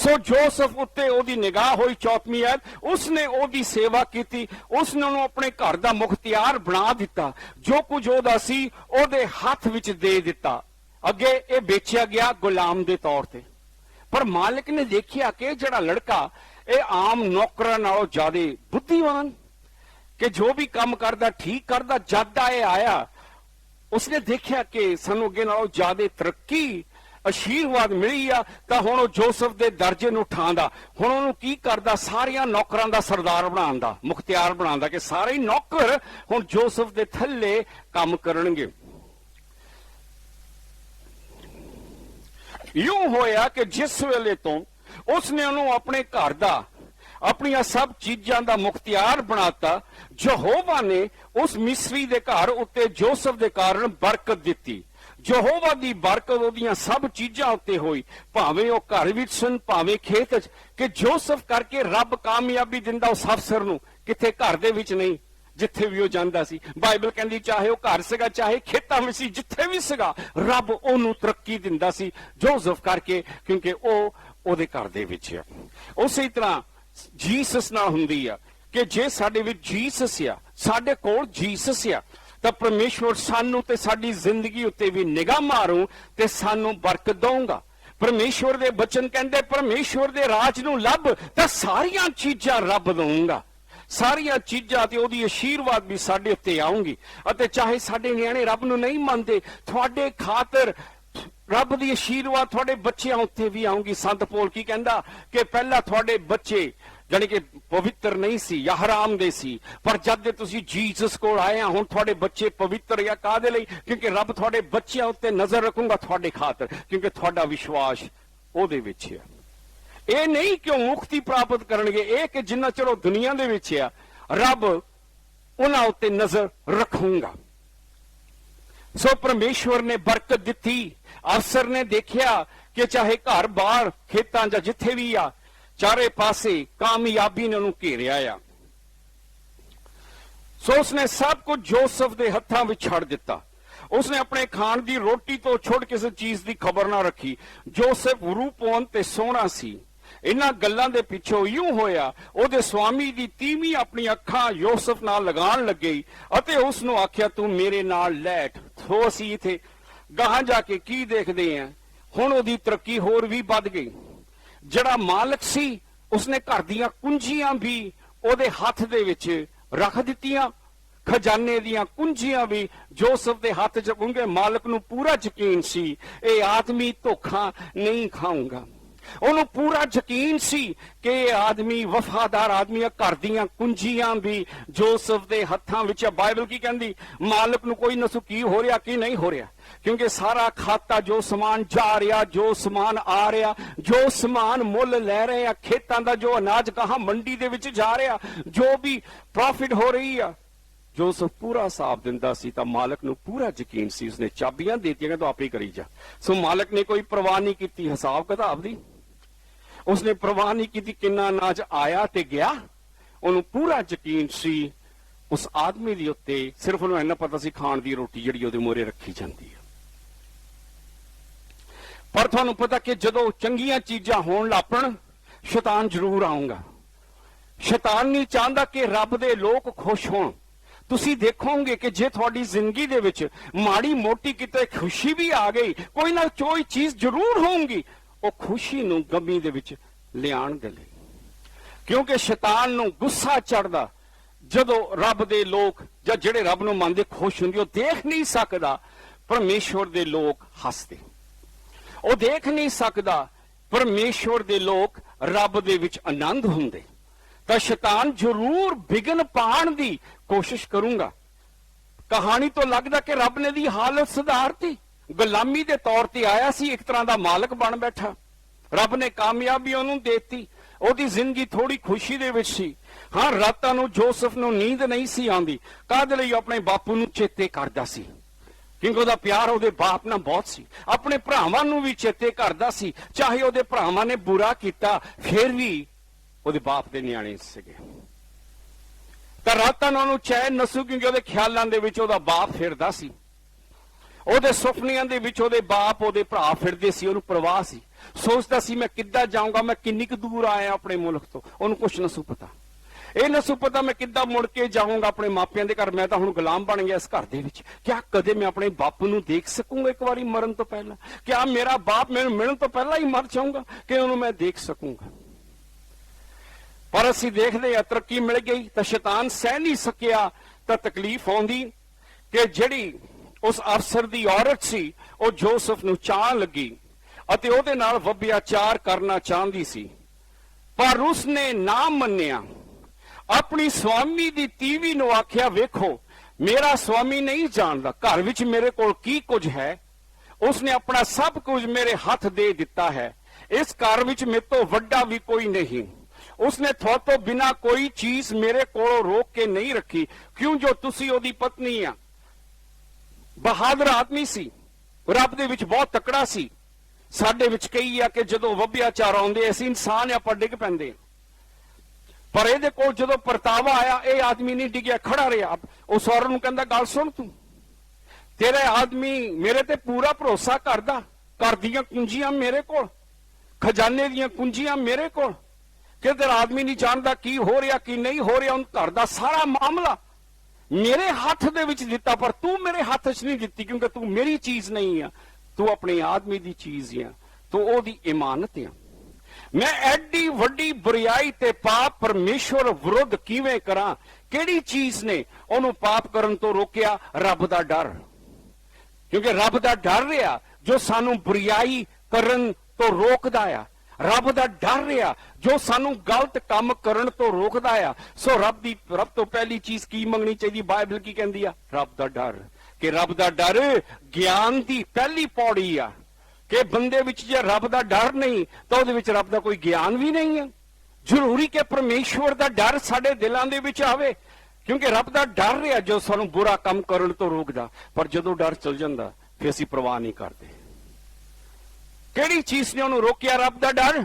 ਸੋ ਜੋਸਫ ਉੱਤੇ ਉਹਦੀ ਨਿਗਾਹ ਹੋਈ ਚੌਥਵੀਂ ਉਸਨੇ ਉਹਦੀ ਸੇਵਾ ਕੀਤੀ, ਉਸਨੇ ਉਹਨੂੰ ਆਪਣੇ ਘਰ ਦਾ ਮੁਖਤਿਆਰ ਬਣਾ ਦਿੱਤਾ, ਜੋ ਕੁਝ ਉਹਦਾ ਸੀ, ਉਹਦੇ ਹੱਥ ਵਿੱਚ ਦੇ ਦਿੱਤਾ। ਅੱਗੇ ਇਹ ਵੇਚਿਆ ਗਿਆ ਗੁਲਾਮ ਦੇ ਤੌਰ ਤੇ। ਪਰ ਮਾਲਕ ਨੇ ਦੇਖਿਆ ਕਿ ਜਿਹੜਾ ਲੜਕਾ, ਇਹ ਆਮ ਨੌਕਰਾਂ ਨਾਲੋਂ ਜ਼ਿਆਦਾ ਬੁੱਧੀਵਾਨ ਕਿ ਜੋ ਵੀ ਕੰਮ ਕਰਦਾ, ਠੀਕ ਕਰਦਾ, ਜਦ ਦਾ ਇਹ ਆਇਆ, ਉਸਨੇ ਦੇਖਿਆ ਕਿ ਸਾਨੂੰ ਅੱਗੇ ਨਾਲੋਂ ਜ਼ਿਆਦਾ ਤਰੱਕੀ ਅਸ਼ੀਰਵਾਦ ਮਿਲੀ ਆ, ਤਾਂ ਹੁਣ ਉਹ ਜੋਸਫ ਦੇ ਦਰਜੇ ਨੂੰ ਉਠਾਉਂਦਾ। ਹੁਣ ਉਹਨੂੰ ਕੀ ਕਰਦਾ? ਸਾਰੀਆਂ ਨੌਕਰਾਂ ਦਾ ਸਰਦਾਰ ਬਣਾਉਂਦਾ, ਮੁਖਤਿਆਰ ਬਣਾਉਂਦਾ ਕਿ ਸਾਰੇ ਹੀ ਨੌਕਰ ਹੁਣ ਜੋਸਫ ਦੇ ਥੱਲੇ ਕੰਮ ਕਰਨਗੇ। ਇਉਂ ਹੋਇਆ ਕਿ ਜਿਸ ਵੇਲੇ ਤੋਂ ਉਸਨੇ ਉਹਨੂੰ ਆਪਣੇ ਘਰ ਦਾ, ਆਪਣੀਆਂ ਸਭ ਚੀਜ਼ਾਂ ਦਾ ਮੁਖਤਿਆਰ ਬਣਾਤਾ, ਯਹੋਵਾ ਨੇ ਉਸ ਮਿਸਰੀ ਦੇ ਘਰ ਉੱਤੇ ਜੋਸਫ ਦੇ ਕਾਰਨ ਬਰਕਤ ਦਿੱਤੀ। ਯਹੋਵਾ ਦੀ ਬਰਕਤ ਉਹਦੀਆਂ ਸਭ ਚੀਜ਼ਾਂ ਉੱਤੇ ਹੋਈ। ਭਾਵੇਂ ਉਹ ਘਰ ਵਿੱਚ ਸਨ, ਭਾਵੇਂ ਖੇਤ 'ਚ, ਕਿ ਜੋਸਫ ਕਰਕੇ ਰੱਬ ਕਾਮਯਾਬੀ ਦਿੰਦਾ ਉਸ ਅਫਸਰ ਨੂੰ, ਕਿੱਥੇ ਘਰ ਦੇ ਵਿੱਚ ਨਹੀਂ, ਜਿੱਥੇ ਵੀ ਉਹ ਜਾਂਦਾ ਸੀ। ਬਾਈਬਲ ਕਹਿੰਦੀ, ਚਾਹੇ ਉਹ ਘਰ ਸੀਗਾ, ਚਾਹੇ ਖੇਤਾਂ ਵਿੱਚ ਸੀ, ਜਿੱਥੇ ਵੀ ਸੀਗਾ, ਰੱਬ ਉਹਨੂੰ ਤਰੱਕੀ ਦਿੰਦਾ ਸੀ, ਜੋਸਫ ਕਰਕੇ, ਕਿਉਂਕਿ ਉਹ ਉਹਦੇ ਘਰ ਦੇ ਵਿੱਚ ਆ। ਉਸੇ ਤਰ੍ਹਾਂ ਜੀਸਸ ਨਾਲ ਹੁੰਦੀ ਆ, ਕਿ ਜੇ ਸਾਡੇ ਵਿੱਚ ਜੀਸਸ ਆ, ਸਾਡੇ ਕੋਲ ਜੀਸਸ ਆ ਤਾਂ ਪਰਮੇਸ਼ਵਰ ਸਾਨੂੰ ਤੇ ਸਾਡੀ ਜ਼ਿੰਦਗੀ ਉੱਤੇ ਵੀ ਨਿਗਾਹ ਮਾਰੂ ਤੇ ਸਾਨੂੰ ਬਰਕਤ ਦਊਗਾ। ਪਰਮੇਸ਼ਵਰ ਦੇ ਬਚਨ ਕਹਿੰਦੇ, ਪਰਮੇਸ਼ਵਰ ਦੇ ਰਾਜ ਨੂੰ ਲੱਭ ਤਾਂ ਸਾਰੀਆਂ ਚੀਜ਼ਾਂ ਰੱਬ ਦਊਗਾ। ਸਾਰੀਆਂ ਚੀਜ਼ਾਂ ਤੇ ਉਹਦੀ ਅਸ਼ੀਰਵਾਦ ਵੀ ਸਾਡੇ ਉੱਤੇ ਆਉਂਗੀ ਅਤੇ ਚਾਹੇ ਸਾਡੇ ਨਿਆਣੇ ਰੱਬ ਨੂੰ ਨਹੀਂ ਮੰਨਦੇ, ਤੁਹਾਡੇ ਖਾਤਰ ਰੱਬ ਦੀ ਅਸ਼ੀਰਵਾਦ ਤੁਹਾਡੇ ਬੱਚਿਆਂ ਉੱਤੇ ਵੀ ਆਉਂਗੀ ਸੰਤ ਪੌਲ ਕੀ ਕਹਿੰਦਾ ਕਿ ਪਹਿਲਾਂ ਤੁਹਾਡੇ ਬੱਚੇ ਜਾਣੀ ਕਿ ਪਵਿੱਤਰ ਨਹੀਂ ਸੀ, ਜਾਂ ਹਰਾਮ ਦੇ ਸੀ। ਪਰ ਜਦ ਦੇ ਤੁਸੀਂ ਜੀਸਸ ਕੋਲ ਆਏ ਆ, ਹੁਣ ਤੁਹਾਡੇ ਬੱਚੇ ਪਵਿੱਤਰ ਜਾਂ ਕਾਦੇ ਲਈ? ਕਿਉਂਕਿ ਰੱਬ ਤੁਹਾਡੇ ਬੱਚਿਆਂ ਉੱਤੇ ਨਜ਼ਰ ਰੱਖੂਗਾ ਤੁਹਾਡੇ ਖਾਤਰ, ਕਿਉਂਕਿ ਤੁਹਾਡਾ ਵਿਸ਼ਵਾਸ ਉਹਦੇ ਵਿੱਚ ਹੈ ਇਹ ਨਹੀਂ ਕਿ ਉਹ ਮੁਕਤੀ ਪ੍ਰਾਪਤ ਕਰਨਗੇ, ਇਹ ਕਿ ਜਿੰਨਾ ਚਿਰ ਉਹ ਦੁਨੀਆ ਦੇ ਵਿੱਚ ਆ, ਰੱਬ ਉਹਨਾਂ ਉੱਤੇ ਨਜ਼ਰ ਰੱਖੂਗਾ। ਸੋ ਪਰਮੇਸ਼ਵਰ ਨੇ ਬਰਕਤ ਦਿੱਤੀ ਅਫਸਰ ਨੇ ਦੇਖਿਆ ਕਿ ਚਾਹੇ ਘਰ ਬਾਹਰ ਖੇਤਾਂ ਜਾਂ ਜਿੱਥੇ ਵੀ ਆ ਚਾਰੇ ਪਾਸੇ ਕਾਮਯਾਬੀ ਨੇ ਉਹਨੂੰ ਘੇਰਿਆ ਆ। ਸੋ ਉਸਨੇ ਸਭ ਕੁਝ ਜੋਸਫ ਦੇ ਹੱਥਾਂ ਵਿੱਚ ਛੱਡ ਦਿੱਤਾ। ਉਸਨੇ ਆਪਣੇ ਖਾਣ ਦੀ ਰੋਟੀ ਤੋਂ ਛੁੱਟ ਕਿਸੇ ਚੀਜ਼ ਦੀ ਖਬਰ ਨਾ ਰੱਖੀ। ਜੋਸਫ ਰੂਪਵਾਨ ਤੇ ਸੋਹਣਾ ਸੀ। ਇਹਨਾਂ ਗੱਲਾਂ ਦੇ ਪਿੱਛੋਂ ਇਉਂ ਹੋਇਆ, ਉਹਦੇ ਸਵਾਮੀ ਦੀ ਤੀਵੀਂ ਆਪਣੀ ਅੱਖਾਂ ਯੋਸਫ ਨਾਲ ਲਗਾਉਣ ਲੱਗੀ ਅਤੇ ਉਸ ਨੂੰ ਆਖਿਆ, ਤੂੰ ਮੇਰੇ ਨਾਲ ਲੈਟ ਸੋ ਅਸੀਂ ਇਥੇ ਗਾਹਾਂ ਜਾ ਕੇ ਕੀ ਦੇਖਦੇ ਆਂ? ਹੁਣ ਉਹਦੀ ਤਰੱਕੀ ਹੋਰ ਵੀ ਵੱਧ ਗਈ। ਜਿਹੜਾ ਮਾਲਕ ਸੀ, ਉਸਨੇ ਘਰ ਦੀਆਂ ਕੁੰਜੀਆਂ ਵੀ ਉਹਦੇ ਹੱਥ ਦੇ ਵਿੱਚ ਰੱਖ ਦਿੱਤੀਆਂ। ਖਜ਼ਾਨੇ ਦੀਆਂ ਕੁੰਜੀਆਂ ਵੀ ਜੋਸਫ ਦੇ ਹੱਥ 'ਚ, ਕਿਉਂਕਿ ਮਾਲਕ ਨੂੰ ਪੂਰਾ ਯਕੀਨ ਸੀ, ਇਹ ਆਦਮੀ ਧੋਖਾ ਨਹੀਂ ਖਾਊਗਾ। ਉਹਨੂੰ ਪੂਰਾ ਯਕੀਨ ਸੀ ਕਿ ਇਹ ਆਦਮੀ ਵਫਾਦਾਰ ਆਦਮੀ ਆ ਘਰ ਦੀਆਂ ਕੁੰਜੀਆਂ ਵੀ ਜੋਸਫ ਦੇ ਹੱਥਾਂ ਵਿੱਚ ਆ। ਬਾਈਬਲ ਕੀ ਕਹਿੰਦੀ? ਮਾਲਕ ਨੂੰ ਕੋਈ ਨਸੂ ਕੀ ਹੋ ਰਿਹਾ, ਕੀ ਨਹੀਂ ਹੋ ਰਿਹਾ? ਕਿਉਂਕਿ ਸਾਰਾ ਖਾਤਾ ਜੋ ਸਮਾਨ ਜਾ ਰਿਹਾ, ਜੋ ਸਮਾਨ ਆ ਰਿਹਾ, ਜੋ ਸਮਾਨ ਮੁੱਲ ਲੈ ਰਹੇ ਆ, ਖੇਤਾਂ ਦਾ ਜੋ ਅਨਾਜ ਕਹਾ ਮੰਡੀ ਦੇ ਵਿੱਚ ਜਾ ਰਿਹਾ, ਜੋ ਵੀ ਪ੍ਰੋਫਿਟ ਹੋ ਰਹੀ ਆ। ਜੋਸਫ ਪੂਰਾ ਹਿਸਾਬ ਦਿੰਦਾ ਸੀ ਤਾਂ ਮਾਲਕ ਨੂੰ ਪੂਰਾ ਯਕੀਨ ਸੀ, ਉਸਨੇ ਚਾਬੀਆਂ ਦੇਤੀਆਂ ਕਿ ਆਪੇ ਕਰੀ ਜਾ। ਸੋ ਮਾਲਕ ਨੇ ਕੋਈ ਪਰਵਾਹ ਨਹੀਂ ਕੀਤੀ, ਹਿਸਾਬ ਕਿਤਾਬ ਦੀ। ਉਸਨੇ ਪ੍ਰਵਾਹ ਨਹੀਂ ਕੀਤੀ ਕਿੰਨਾ ਅਨਾਜ ਆਇਆ ਤੇ ਗਿਆ। ਉਹਨੂੰ ਪੂਰਾ ਯਕੀਨ ਸੀ, ਉਸ ਆਦਮੀ ਦੇ ਉੱਤੇ ਸਿਰਫ ਉਹਨੂੰ ਇੰਨਾ ਪਤਾ ਸੀ ਖਾਣ ਦੀ ਰੋਟੀ ਜਿਹੜੀ ਉਹਦੇ ਮੋਰੇ ਰੱਖੀ ਜਾਂਦੀ ਹੈ ਪਰ ਤੁਹਾਨੂੰ ਪਤਾ ਕਿ ਜਦੋਂ ਚੰਗੀਆਂ ਚੀਜ਼ਾਂ ਹੋਣ ਲੱਪਣ, ਸ਼ੈਤਾਨ ਜ਼ਰੂਰ ਆਉਂਗਾ ਸ਼ੈਤਾਨ ਨਹੀਂ ਚਾਹੁੰਦਾ ਕਿ ਰੱਬ ਦੇ ਲੋਕ ਖੁਸ਼ ਹੋਣ। ਤੁਸੀਂ ਦੇਖੋਗੇ ਕਿ ਜੇ ਤੁਹਾਡੀ ਜ਼ਿੰਦਗੀ ਦੇ ਵਿੱਚ ਮਾੜੀ ਮੋਟੀ ਕਿਤੇ ਖੁਸ਼ੀ ਵੀ ਆ ਗਈ, ਕੋਈ ਨਾ ਕੋਈ ਚੀਜ਼ ਜ਼ਰੂਰ ਹੋਊਗੀ। ਉਹ ਖੁਸ਼ੀ ਨੂੰ ਗਮੀ ਦੇ ਵਿੱਚ ਲਿਆਣ ਦੇ ਲਈ। ਕਿਉਂਕਿ ਸ਼ੈਤਾਨ ਨੂੰ ਗੁੱਸਾ ਚੜਦਾ ਜਦੋਂ ਰੱਬ ਦੇ ਲੋਕ ਜਾਂ ਜਿਹੜੇ ਰੱਬ ਨੂੰ ਮੰਨਦੇ ਖੁਸ਼ ਹੁੰਦੇ, ਉਹ ਦੇਖ ਨਹੀਂ ਸਕਦਾ ਪਰਮੇਸ਼ਵਰ ਦੇ ਲੋਕ ਹੱਸਦੇ। ਉਹ ਦੇਖ ਨਹੀਂ ਸਕਦਾ ਪਰਮੇਸ਼ਵਰ ਦੇ ਲੋਕ ਰੱਬ ਦੇ ਵਿੱਚ ਆਨੰਦ ਹੁੰਦੇ। ਤਾਂ ਸ਼ੈਤਾਨ ਜ਼ਰੂਰ ਵਿਗਨ ਪਾਣ ਦੀ ਕੋਸ਼ਿਸ਼ ਕਰੂੰਗਾ। ਕਹਾਣੀ ਤੋਂ ਲੱਗਦਾ ਕਿ ਰੱਬ ਨੇ ਦੀ ਹਾਲਤ ਸੁਧਾਰਤੀ। ਗੁਲਾਮੀ ਦੇ ਤੌਰ ਤੇ ਆਇਆ ਸੀ, ਇੱਕ ਤਰ੍ਹਾਂ ਦਾ ਮਾਲਕ ਬਣ ਬੈਠਾ। ਰੱਬ ਨੇ ਕਾਮਯਾਬੀ ਉਹਨੂੰ ਦਿੱਤੀ। ਉਹਦੀ ਜ਼ਿੰਦਗੀ ਥੋੜੀ ਖੁਸ਼ੀ ਦੇ ਵਿੱਚ ਸੀ। ਹਾਂ, ਰਾਤਾਂ ਨੂੰ ਜੋਸਫ ਨੂੰ ਨੀਂਦ ਨਹੀਂ ਸੀ ਆਉਂਦੀ। ਕਾਹਦੇ ਲਈ ਉਹ ਆਪਣੇ ਬਾਪੂ ਨੂੰ ਚੇਤੇ ਕਰਦਾ ਸੀ? ਕਿਉਂਕਿ ਉਹਦਾ ਪਿਆਰ ਉਹਦੇ ਬਾਪ ਨਾਲ ਬਹੁਤ ਸੀ। ਆਪਣੇ ਭਰਾਵਾਂ ਨੂੰ ਵੀ ਚੇਤੇ ਕਰਦਾ ਸੀ। ਚਾਹੇ ਉਹਦੇ ਭਰਾਵਾਂ ਨੇ ਬੁਰਾ ਕੀਤਾ, ਫਿਰ ਵੀ ਉਹਦੇ ਬਾਪ ਦੇ ਨਿਆਣੇ ਸੀਗੇ। ਤਾਂ ਰਾਤਾਂ ਨੂੰ ਉਹਨੂੰ ਚੈਨ ਨਸੂ, ਕਿਉਂਕਿ ਉਹਦੇ ਖਿਆਲਾਂ ਦੇ ਵਿੱਚ ਉਹਦਾ ਬਾਪ ਫਿਰਦਾ ਸੀ। ਉਹਦੇ ਸੁਪਨਿਆਂ ਦੇ ਵਿੱਚ ਉਹਦੇ ਬਾਪ, ਉਹਦੇ ਭਰਾ ਫਿਰਦੇ ਸੀ, ਉਹਨੂੰ ਪ੍ਰਵਾਹ ਸੀ। ਸੋਚਦਾ ਸੀ, ਮੈਂ ਕਿੱਦਾਂ ਜਾਊਂਗਾ, ਮੈਂ ਕਿੰਨੀ ਕੁ ਦੂਰ ਆਇਆ ਆਪਣੇ ਮੁਲਕ ਤੋਂ। ਉਹਨੂੰ ਕੁਛ ਨਸੂ ਪਤਾ। ਇਹ ਨਸੂ ਪਤਾ ਮੈਂ ਕਿੱਦਾਂ ਮੁੜ ਕੇ ਜਾਊਂਗਾ ਆਪਣੇ ਮਾਪਿਆਂ ਦੇ ਘਰ। ਮੈਂ ਤਾਂ ਹੁਣ ਗੁਲਾਮ ਬਣ ਗਿਆ ਇਸ ਘਰ ਦੇ ਵਿੱਚ। ਕਿਆ ਕਦੇ ਮੈਂ ਆਪਣੇ ਬਾਪ ਨੂੰ ਦੇਖ ਸਕੂੰਗਾ ਇੱਕ ਵਾਰੀ ਮਰਨ ਤੋਂ ਪਹਿਲਾਂ? ਕਿਆ ਮੇਰਾ ਬਾਪ ਮੈਨੂੰ ਮਿਲਣ ਤੋਂ ਪਹਿਲਾਂ ਹੀ ਮਰ ਜਾਊਂਗਾ? ਕਿ ਉਹਨੂੰ ਮੈਂ ਦੇਖ ਸਕੂੰਗਾ? ਪਰ ਅਸੀਂ ਦੇਖਦੇ ਆ ਤਰੱਕੀ ਮਿਲ ਗਈ ਤਾਂ ਸ਼ੈਤਾਨ ਸਹਿ ਨਹੀਂ ਸਕਿਆ, ਤਾਂ ਤਕਲੀਫ ਆਉਂਦੀ ਕਿ ਜਿਹੜੀ ਉਸ ਅਫਸਰ ਦੀ ਔਰਤ ਸੀ, ਉਹ ਜੋਸਫ ਨੂੰ ਚਾਹ ਲੱਗੀ ਅਤੇ ਉਹਦੇ ਨਾਲ ਵਿਭਿਆਚਾਰ ਕਰਨਾ ਚਾਹੁੰਦੀ ਸੀ। ਪਰ ਉਸਨੇ ਨਾ ਮੰਨਿਆ। ਆਪਣੀ ਸਵਾਮੀ ਦੀ ਤੀਵੀ ਨੂੰ ਆਖਿਆ, ਵੇਖੋ, ਮੇਰਾ ਸਵਾਮੀ ਨਹੀਂ ਜਾਣਦਾ। ਘਰ ਵਿੱਚ ਮੇਰੇ ਕੋਲ ਕੀ ਕੁਝ ਹੈ? ਉਸਨੇ ਆਪਣਾ ਸਭ ਕੁਝ ਮੇਰੇ ਹੱਥ ਦੇ ਦਿੱਤਾ ਹੈ। ਇਸ ਘਰ ਵਿੱਚ ਮੇਰੇ ਤੋਂ ਵੱਡਾ ਵੀ ਕੋਈ ਨਹੀਂ। ਉਸਨੇ ਤੁਹਾਡੇ ਤੋਂ ਬਿਨਾ ਕੋਈ ਚੀਜ਼ ਮੇਰੇ ਕੋਲੋਂ ਰੋਕ ਕੇ ਨਹੀਂ ਰੱਖੀ। ਕਿਉਂ ਜੋ ਤੁਸੀਂ ਉਹਦੀ ਪਤਨੀ ਆ? ਬਹਾਦਰ ਆਦਮੀ ਸੀ। ਰੱਬ ਦੇ ਵਿੱਚ ਬਹੁਤ ਤਕੜਾ ਸੀ। ਸਾਡੇ ਵਿੱਚ ਕਈ ਆ ਕਿ ਜਦੋਂ ਵੱਭਿਆਚਾਰ ਆਉਂਦੇ, ਅਸੀਂ ਇਨਸਾਨ ਆਪਾਂ ਡਿੱਗ ਪੈਂਦੇ ਹਾਂ। ਪਰ ਇਹਦੇ ਕੋਲ ਜਦੋਂ ਪਰਤਾਵਾ ਆਇਆ, ਇਹ ਆਦਮੀ ਨਹੀਂ ਡਿੱਗਿਆ, ਖੜਾ ਰਿਹਾ। ਉਹ ਸੌਰ ਨੂੰ ਕਹਿੰਦਾ, ਗੱਲ ਸੁਣ ਤੂੰ। ਤੇਰੇ ਆਦਮੀ ਮੇਰੇ ਤੇ ਪੂਰਾ ਭਰੋਸਾ ਕਰਦਾ। ਘਰ ਦੀਆਂ ਕੁੰਜੀਆਂ ਮੇਰੇ ਕੋਲ, ਖਜ਼ਾਨੇ ਦੀਆਂ ਕੁੰਜੀਆਂ ਮੇਰੇ ਕੋਲ। ਕਿ ਤੇਰਾ ਆਦਮੀ ਨਹੀਂ ਜਾਣਦਾ ਕੀ ਹੋ ਰਿਹਾ, ਕੀ ਨਹੀਂ ਹੋ ਰਿਹਾ ਉਹ ਘਰ ਦਾ ਸਾਰਾ ਮਾਮਲਾ ਮੇਰੇ ਹੱਥ ਦੇ ਵਿੱਚ ਦਿੱਤਾ, ਪਰ ਤੂੰ ਮੇਰੇ ਹੱਥ 'ਚ ਨਹੀਂ ਦਿੱਤੀ, ਕਿਉਂਕਿ ਤੂੰ ਮੇਰੀ ਚੀਜ਼ ਨਹੀਂ ਆ। ਤੂੰ ਆਪਣੇ ਆਦਮੀ ਦੀ ਚੀਜ਼ ਆ। ਤੂੰ ਉਹਦੀ ਇਮਾਨਤ ਆ। ਮੈਂ ਐਡੀ ਵੱਡੀ ਬੁਰੀਾਈ ਤੇ ਪਾਪ ਪਰਮੇਸ਼ਵਰ ਵਿਰੁੱਧ ਕਿਵੇਂ ਕਰਾਂ? ਕਿਹੜੀ ਚੀਜ਼ ਨੇ ਉਹਨੂੰ ਪਾਪ ਕਰਨ ਤੋਂ ਰੋਕਿਆ? ਰੱਬ ਦਾ ਡਰ। ਕਿਉਂਕਿ ਰੱਬ ਦਾ ਡਰ ਰਿਹਾ ਜੋ ਸਾਨੂੰ ਬੁਰੀਾਈ ਕਰਨ ਤੋਂ ਰੋਕਦਾ ਆ। ਰੱਬ ਦਾ ਡਰ ਰਿਹਾ, ਜੋ ਸਾਨੂੰ ਗਲਤ ਕੰਮ ਕਰਨ ਤੋਂ ਰੋਕਦਾ ਆ। ਸੋ ਰੱਬ ਦੀ, ਰੱਬ ਤੋਂ ਪਹਿਲੀ ਚੀਜ਼ ਕੀ ਮੰਗਣੀ ਚਾਹੀਦੀ? ਬਾਈਬਲ ਕੀ ਕਹਿੰਦੀ ਆ? ਰੱਬ ਦਾ ਡਰ। ਕਿ ਰੱਬ ਦਾ ਡਰ ਗਿਆਨ ਦੀ ਪਹਿਲੀ ਪੌੜੀ ਆ। ਕਿ ਬੰਦੇ ਵਿੱਚ ਜੇ ਰੱਬ ਦਾ ਡਰ ਨਹੀਂ, ਤਾਂ ਉਹਦੇ ਵਿੱਚ ਰੱਬ ਦਾ ਕੋਈ ਗਿਆਨ ਵੀ ਨਹੀਂ ਹੈ ਜ਼ਰੂਰੀ ਕਿ ਪਰਮੇਸ਼ਵਰ ਦਾ ਡਰ ਸਾਡੇ ਦਿਲਾਂ ਦੇ ਵਿੱਚ ਆਵੇ। ਕਿਉਂਕਿ ਰੱਬ ਦਾ ਡਰ ਰਿਹਾ ਜੋ ਸਾਨੂੰ ਬੁਰਾ ਕੰਮ ਕਰਨ ਤੋਂ ਰੋਕਦਾ। ਪਰ ਜਦੋਂ ਡਰ ਚਲ ਜਾਂਦਾ, ਫਿਰ ਅਸੀਂ ਪ੍ਰਵਾਹ ਨਹੀਂ ਕਰਦੇ। ਕਿਹੜੀ ਚੀਜ਼ ਨੇ ਉਹਨੂੰ ਰੋਕਿਆ ਰੱਬ ਦਾ ਡਰ?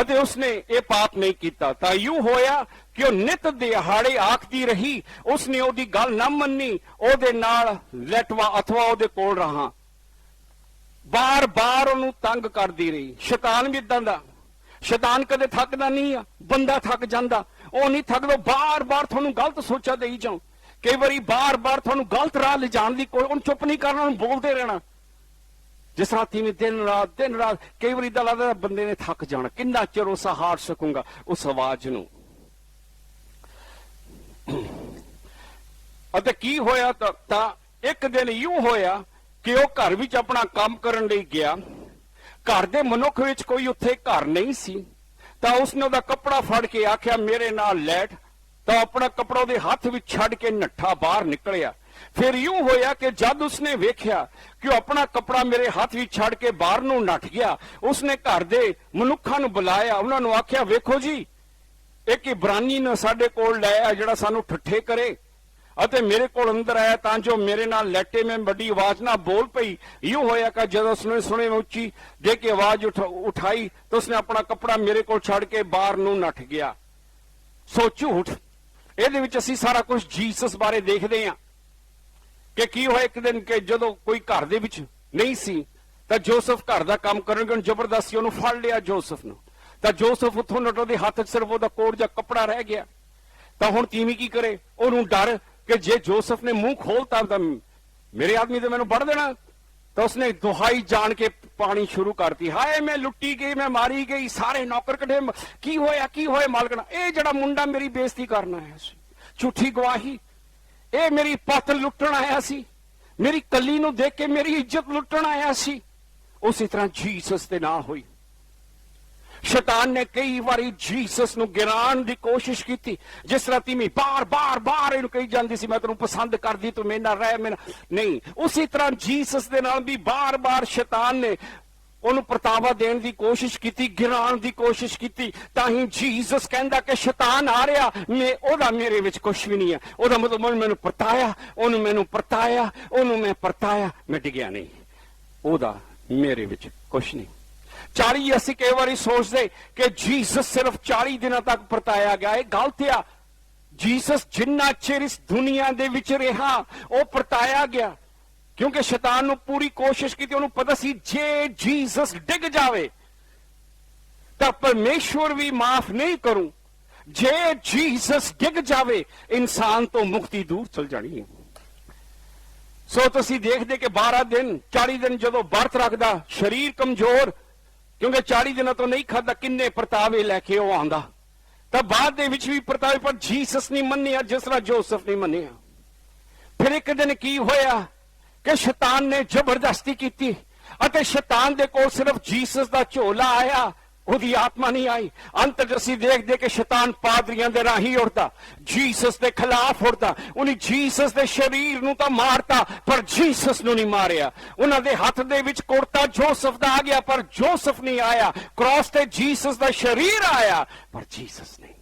ਅਤੇ ਉਸਨੇ ਇਹ ਪਾਪ ਨਹੀਂ ਕੀਤਾ। ਤਾਂ ਯੂ ਹੋਇਆ ਕਿ ਉਹ ਨਿਤ ਦਿਹਾੜੇ ਆਖਦੀ ਰਹੀ। ਉਸਨੇ ਉਹਦੀ ਗੱਲ ਨਾ ਮੰਨੀ। ਉਹਦੇ ਨਾਲ ਲੈਟਵਾ ਅਥਵਾ ਉਹਦੇ ਕੋਲ ਰਹਾ। ਬਾਰ-ਬਾਰ ਉਹਨੂੰ ਤੰਗ ਕਰਦੀ ਰਹੀ। ਸ਼ੈਤਾਨ ਵੀ ਇਦਾਂ ਦਾ। ਸ਼ੈਤਾਨ ਕਦੇ ਥੱਕਦਾ ਨਹੀਂ ਆ। ਬੰਦਾ ਥੱਕ ਜਾਂਦਾ। ਉਹ ਨਹੀਂ ਥੱਕਦਾ। ਬਾਰ-ਬਾਰ ਤੁਹਾਨੂੰ ਗਲਤ ਸੋਚਾਂ ਦੇਈ ਜਾਉ। ਕਈ ਵਾਰੀ ਬਾਰ-ਬਾਰ ਤੁਹਾਨੂੰ ਗਲਤ ਰਾਹ ਲਿਜਾਣ ਦੀ ਕੋਈ ਉਹਨੂੰ ਚੁੱਪ ਨਹੀਂ ਕਰਨਾ, ਉਹਨੂੰ ਬੋਲਦੇ ਰਹਿਣਾ। ਜਿਸ ਤਰ੍ਹਾਂ ਤੀਵੇਂ ਦਿਨ ਰਾਤ ਦਿਨ ਰਾਤ ਕਈ ਵਾਰੀ ਤਾਂ ਲੱਗਦਾ ਬੰਦੇ ਨੇ ਥੱਕ ਜਾਣਾ। ਕਿੰਨਾ ਚਿਰ ਉਹ ਸਹਾਰ ਸਕੂੰਗਾ ਉਸ ਆਵਾਜ਼ ਨੂੰ? ਅਤੇ ਕੀ ਹੋਇਆ ਤਾਂ ਇੱਕ ਦਿਨ ਯੂ ਹੋਇਆ ਕਿ ਉਹ ਘਰ ਵਿੱਚ ਆਪਣਾ ਕੰਮ ਕਰਨ ਲਈ ਗਿਆ। ਘਰ ਦੇ ਮਨੁੱਖ ਵਿੱਚ ਕੋਈ ਉੱਥੇ ਘਰ ਨਹੀਂ ਸੀ। ਤਾਂ ਉਸਨੇ ਉਹਦਾ ਕੱਪੜਾ ਫੜ ਕੇ ਆਖਿਆ, ਮੇਰੇ ਨਾਲ ਲੈਟ। ਤਾਂ ਆਪਣਾ ਕੱਪੜਾ ਉਹਦੇ ਹੱਥ ਵਿੱਚ ਛੱਡ ਕੇ ਨੱਠਾ ਬਾਹਰ ਨਿਕਲਿਆ। ਫਿਰ ਯੂ ਹੋਇਆ ਕਿ ਜਦ ਉਸਨੇ ਵੇਖਿਆ ਕਿ ਉਹ ਆਪਣਾ ਕੱਪੜਾ ਮੇਰੇ ਹੱਥ ਵਿੱਚ ਛੱਡ ਕੇ ਬਾਹਰ ਨੂੰ ਨੱਠ ਗਿਆ ਉਸਨੇ ਘਰ ਦੇ ਮਨੁੱਖਾਂ ਨੂੰ ਬੁਲਾਇਆ ਉਹਨਾਂ ਨੂੰ ਆਖਿਆ ਵੇਖੋ ਜੀ ਇੱਕ ਇਬਰਾਨੀ ਨੂੰ ਸਾਡੇ ਕੋਲ ਲੈ ਆ ਜਿਹੜਾ ਸਾਨੂੰ ਠੱਠੇ ਕਰੇ ਅਤੇ ਮੇਰੇ ਕੋਲ ਅੰਦਰ ਆਇਆ ਤਾਂ ਜੋ ਮੇਰੇ ਨਾਲ ਲੈਟੇ ਮੈਂ ਵੱਡੀ ਆਵਾਜ਼ ਨਾਲ ਬੋਲ ਪਈ ਯੂ ਹੋਇਆ ਕਿ ਜਦੋਂ ਉਸਨੇ ਸੁਣੇ ਮੈਂ ਉੱਚੀ ਦੇ ਕੇ ਆਵਾਜ਼ ਉਠਾ- ਉਠਾਈ ਤਾਂ ਉਸਨੇ ਆਪਣਾ ਕੱਪੜਾ ਮੇਰੇ ਕੋਲ ਛੱਡ ਕੇ ਬਾਹਰ ਨੂੰ ਨੱਠ ਗਿਆ ਸੋ ਝੂਠ ਇਹਦੇ ਵਿੱਚ ਅਸੀਂ ਸਾਰਾ ਕੁਝ ਜੀਸਸ ਬਾਰੇ ਦੇਖਦੇ ਹਾਂ ਕਿ ਕੀ ਹੋਇਆ ਇੱਕ ਦਿਨ ਕਿ ਜਦੋਂ ਕੋਈ ਘਰ ਦੇ ਵਿੱਚ ਨਹੀਂ ਸੀ, ਤਾਂ ਜੋਸਫ ਘਰ ਦਾ ਕੰਮ ਕਰਨ ਗਣ ਜ਼ਬਰਦਸਤੀ ਉਹਨੂੰ ਫੜ ਲਿਆ ਜੋਸਫ ਨੂੰ। ਤਾਂ ਜੋਸਫ ਉੱਥੋਂ ਨਟੋ ਦੇ ਹੱਥ 'ਚ ਸਿਰਫ ਉਹਦਾ ਕੋਟ ਜਾਂ ਕੱਪੜਾ ਰਹਿ ਗਿਆ। ਤਾਂ ਹੁਣ ਤੀਵੀਂ ਕੀ ਕਰੇ? ਉਹਨੂੰ ਡਰ ਕਿ ਜੇ ਜੋਸਫ ਨੇ ਮੂੰਹ ਖੋਲਤਾ ਤਾਂ ਮੇਰੇ ਆਦਮੀ ਤੇ ਮੈਨੂੰ ਵੜ ਦੇਣਾ। ਤਾਂ ਉਸਨੇ ਦੁਹਾਈ ਜਾਣ ਕੇ ਪਾਣੀ ਸ਼ੁਰੂ ਕਰਤੀ। ਹਾਏ, ਮੈਂ ਲੁੱਟੀ ਗਈ, ਮੈਂ ਮਾਰੀ ਗਈ, ਸਾਰੇ ਨੌਕਰ ਕੱਢੇ। ਕੀ ਹੋਇਆ ਕੀ ਹੋਇਆ ਮਾਲਕਣਾ? ਇਹ ਜਿਹੜਾ ਮੁੰਡਾ ਮੇਰੀ ਬੇਇੱਜ਼ਤੀ ਕਰਨਾ ਆਇਆ ਸੀ। ਝੂਠੀ ਗਵਾਹੀ ਇਹ ਮੇਰੀ ਪੱਤ ਲੁੱਟਣ ਆਇਆ ਸੀ। ਮੇਰੀ ਕੱਲੀ ਨੂੰ ਦੇਖ ਕੇ ਮੇਰੀ ਇੱਜ਼ਤ ਲੁੱਟਣ ਆਇਆ ਸੀ। ਉਸੇ ਤਰ੍ਹਾਂ ਜੀਸਸ ਦੇ ਨਾਲ ਹੋਈ। ਸ਼ੈਤਾਨ ਨੇ ਕਈ ਵਾਰੀ ਜੀਸਸ ਨੂੰ ਗਿਰਾਉਣ ਦੀ ਕੋਸ਼ਿਸ਼ ਕੀਤੀ। ਜਿਸ ਤਰ੍ਹਾਂ ਤੀਮੀ ਬਾਰ-ਬਾਰ ਬਾਰ ਇਹਨੂੰ ਕਹੀ ਜਾਂਦੀ ਸੀ, ਮੈਂ ਤੈਨੂੰ ਪਸੰਦ ਕਰਦੀ, ਤੂੰ ਮੇਰੇ ਨਾਲ ਰਹਿ, ਮੇਰੇ ਨਾਲ ਨਹੀਂ, ਉਸੇ ਤਰ੍ਹਾਂ ਜੀਸਸ ਦੇ ਨਾਲ ਵੀ ਬਾਰ-ਬਾਰ ਸ਼ੈਤਾਨ ਨੇ ਉਹਨੂੰ ਪਰਤਾਵਾ ਦੇਣ ਦੀ ਕੋਸ਼ਿਸ਼ ਕੀਤੀ, ਗਿਰਾਉਣ ਦੀ ਕੋਸ਼ਿਸ਼ ਕੀਤੀ, ਤਾਂ ਹੀ ਜੀਸਸ ਕਹਿੰਦਾ ਕਿ ਸ਼ੈਤਾਨ ਆ ਰਿਹਾ, ਮੈਂ ਉਹਦਾ ਮੇਰੇ ਵਿੱਚ ਕੁਝ ਵੀ ਨਹੀਂ ਹੈ। ਉਹਦਾ ਮਤਲਬ ਉਹਨੇ ਮੈਨੂੰ ਪਰਤਾਇਆ, ਉਹਨੂੰ ਮੈਨੂੰ ਪਰਤਾਇਆ, ਉਹਨੂੰ ਮੈਂ ਪਰਤਾਇਆ, ਮੈਂ ਡਿੱਗਿਆ ਨਹੀਂ। ਉਹਦਾ ਮੇਰੇ ਵਿੱਚ ਕੁਝ ਨਹੀਂ। 40 ਅਸੀਂ ਕਈ ਵਾਰੀ ਸੋਚਦੇ ਕਿ ਜੀਸਸ ਸਿਰਫ 40 ਦਿਨਾਂ ਤੱਕ ਪਰਤਾਇਆ ਗਿਆ। ਇਹ ਗਲਤ ਆ। ਜੀਸਸ ਜਿੰਨਾ ਚਿਰ ਇਸ ਦੁਨੀਆ ਦੇ ਵਿੱਚ ਰਿਹਾ, ਉਹ ਪਰਤਾਇਆ ਗਿਆ। ਕਿਉਂਕਿ ਸ਼ੈਤਾਨ ਨੂੰ ਪੂਰੀ ਕੋਸ਼ਿਸ਼ ਕੀਤੀ, ਉਹਨੂੰ ਪਤਾ ਸੀ ਜੇ ਜੀਸਸ ਡਿੱਗ ਜਾਵੇ, ਤਾਂ ਪਰਮੇਸ਼ਵਰ ਵੀ ਮਾਫ ਨਹੀਂ ਕਰੂ। ਜੇ ਜੀਸਸ ਡਿੱਗ ਜਾਵੇ, ਇਨਸਾਨ ਤੋਂ ਮੁਕਤੀ ਦੂਰ ਚਲ ਜਾਣੀ ਹੈ। ਸੋ ਤੁਸੀਂ ਦੇਖਦੇ ਕਿ 12 ਦਿਨ 40 ਦਿਨ ਜਦੋਂ ਵਰਤ ਰੱਖਦਾ, ਸਰੀਰ ਕਮਜ਼ੋਰ, ਕਿਉਂਕਿ 40 ਦਿਨਾਂ ਤੋਂ ਨਹੀਂ ਖਾਦਾ ਕਿੰਨੇ ਪਰਤਾਵੇ ਲੈ ਕੇ ਉਹ ਆਂਦਾ ਤਾਂ ਬਾਅਦ ਦੇ ਵਿੱਚ ਵੀ ਪਰਤਾਵੇ, ਪਰ ਜੀਸਸ ਨਹੀਂ ਮੰਨਿਆ, ਜਿਸ ਤਰ੍ਹਾਂ ਜੋਸਫ ਨਹੀਂ ਮੰਨਿਆ। ਫਿਰ ਇੱਕ ਦਿਨ ਕੀ ਹੋਇਆ? ਕਿ ਸ਼ੈਤਾਨ ਨੇ ਜ਼ਬਰਦਸਤੀ ਕੀਤੀ ਅਤੇ ਸ਼ੈਤਾਨ ਦੇ ਕੋਲ ਸਿਰਫ ਜੀਸਸ ਦਾ ਝੋਲਾ ਆਇਆ, ਉਹਦੀ ਆਤਮਾ ਨਹੀਂ ਆਈ। ਅੰਤ 'ਚ ਅਸੀਂ ਦੇਖਦੇ ਕਿ ਸ਼ੈਤਾਨ ਪਾਦਰੀਆਂ ਦੇ ਰਾਹੀਂ ਉੜਦਾ, ਜੀਸਸ ਦੇ ਖਿਲਾਫ ਉੜਦਾ, ਉਹਨੇ ਜੀਸਸ ਦੇ ਸਰੀਰ ਨੂੰ ਤਾਂ ਮਾਰਤਾ, ਪਰ ਜੀਸਸ ਨੂੰ ਨਹੀਂ ਮਾਰਿਆ। ਉਹਨਾਂ ਦੇ ਹੱਥ ਦੇ ਵਿੱਚ ਕੁੜਤਾ ਜੋਸਫ ਦਾ ਆ ਗਿਆ, ਪਰ ਜੋਸਫ ਨਹੀਂ ਆਇਆ। ਕ੍ਰਾਸ ਤੇ ਜੀਸਸ ਦਾ ਸਰੀਰ ਆਇਆ, ਪਰ ਜੀਸਸ ਨਹੀਂ।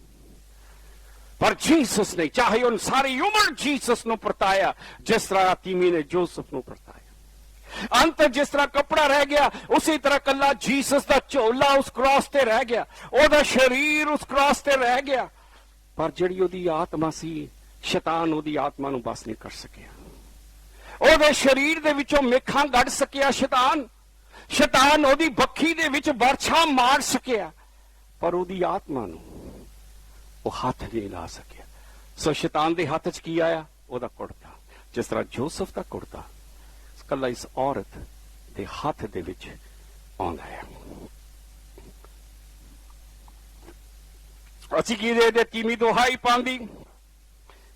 ਪਰ ਜੀਸਸ ਨੇ ਚਾਹੇ ਉਹਨ ਸਾਰੀ ਉਮਰ ਜੀਸਸ ਨੂੰ ਪਰਤਾਇਆ ਜਿਸ ਤਰ੍ਹਾਂ ਤੀਮੀ ਨੇ ਜੋਸਫ ਨੂੰ ਪਰਤਾਇਆ ਅੰਤ ਜਿਸ ਤਰ੍ਹਾਂ ਕੱਪੜਾ ਰਹਿ ਗਿਆ ਉਸੇ ਤਰ੍ਹਾਂ ਕੱਲਾ ਜੀਸਸ ਦਾ ਝੋਲਾ ਉਸ ਕ੍ਰਾਸ ਤੇ ਰਹਿ ਗਿਆ ਉਹਦਾ ਸਰੀਰ ਉਸ ਕ੍ਰਾਸ ਤੇ ਰਹਿ ਗਿਆ ਪਰ ਜਿਹੜੀ ਉਹਦੀ ਆਤਮਾ ਸੀ ਸ਼ੈਤਾਨ ਉਹਦੀ ਆਤਮਾ ਨੂੰ ਬਸ ਨਹੀਂ ਕਰ ਸਕਿਆ ਉਹਦੇ ਸਰੀਰ ਦੇ ਵਿੱਚੋਂ ਮੇਖਾਂ ਕੱਢ ਸਕਿਆ ਸ਼ੈਤਾਨ ਸ਼ੈਤਾਨ ਉਹਦੀ ਬੱਖੀ ਦੇ ਵਿੱਚ ਵਰਛਾ ਮਾਰ ਸਕਿਆ ਪਰ ਉਹਦੀ ਆਤਮਾ ਨੂੰ ਉਹ ਹੱਥ ਨਹੀਂ ਲਾ ਸਕਿਆ ਸੋ ਸ਼ੈਤਾਨ ਦੇ ਹੱਥ 'ਚ ਕੀ ਆਇਆ ਉਹਦਾ ਕੁੜਤਾ ਜਿਸ ਤਰ੍ਹਾਂ ਜੋਸਫ ਦਾ ਕੁੜਤਾ ਕੱਲਾ ਇਸ ਔਰਤ ਦੇ ਹੱਥ ਦੇ ਵਿੱਚ ਆਉਂਦਾ ਹੈ ਅਸੀਂ ਕੀ ਦੇ ਦੇ ਤੀਮੀ ਦੁਹਾਈ ਪਾਉਂਦੀ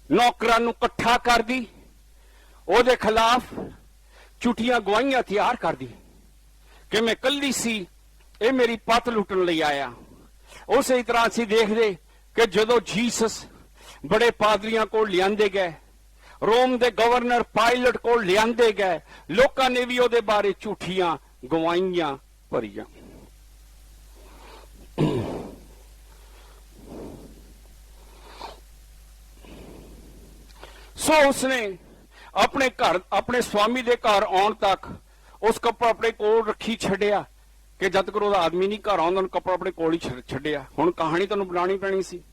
ਨੌਕਰਾਂ ਨੂੰ ਇਕੱਠਾ ਕਰਦੀ ਉਹਦੇ ਖਿਲਾਫ ਝੂਠੀਆਂ ਗਵਾਹੀਆਂ ਤਿਆਰ ਕਰਦੀ ਕਿ ਮੈਂ ਕੱਲੀ ਸੀ ਇਹ ਮੇਰੀ ਪੱਤ ਲੁੱਟਣ ਲਈ ਆਇਆ ਉਸੇ ਤਰ੍ਹਾਂ ਅਸੀਂ ਦੇਖਦੇ ਕਿ ਜਦੋਂ ਜੀਸਸ ਬੜੇ ਪਾਦਰੀਆਂ ਕੋਲ ਲਿਆਂਦੇ ਗਏ, ਰੋਮ ਦੇ ਗਵਰਨਰ ਪਾਇਲਟ ਕੋਲ ਲਿਆਂਦੇ ਗਏ, ਲੋਕਾਂ ਨੇ ਵੀ ਉਹਦੇ ਬਾਰੇ ਝੂਠੀਆਂ ਗਵਾਈਆਂ ਭਰੀਆਂ। ਸੋ ਉਸਨੇ ਆਪਣੇ ਘਰ, ਆਪਣੇ ਸਵਾਮੀ ਦੇ ਘਰ ਆਉਣ ਤੱਕ ਉਸ ਕੱਪੜਾ ਆਪਣੇ ਕੋਲ ਰੱਖੀ ਛੱਡਿਆ। ਕਿ ਜਦ ਤੱਕ ਉਹਦਾ ਆਦਮੀ ਨਹੀਂ ਘਰ ਆਉਂਦਾ, ਉਹਨੂੰ ਕੱਪੜਾ ਆਪਣੇ ਕੋਲ ਹੀ ਛੱਡ- ਛੱਡਿਆ। ਹੁਣ ਕਹਾਣੀ ਤੁਹਾਨੂੰ ਬਣਾਉਣੀ ਪੈਣੀ ਸੀ।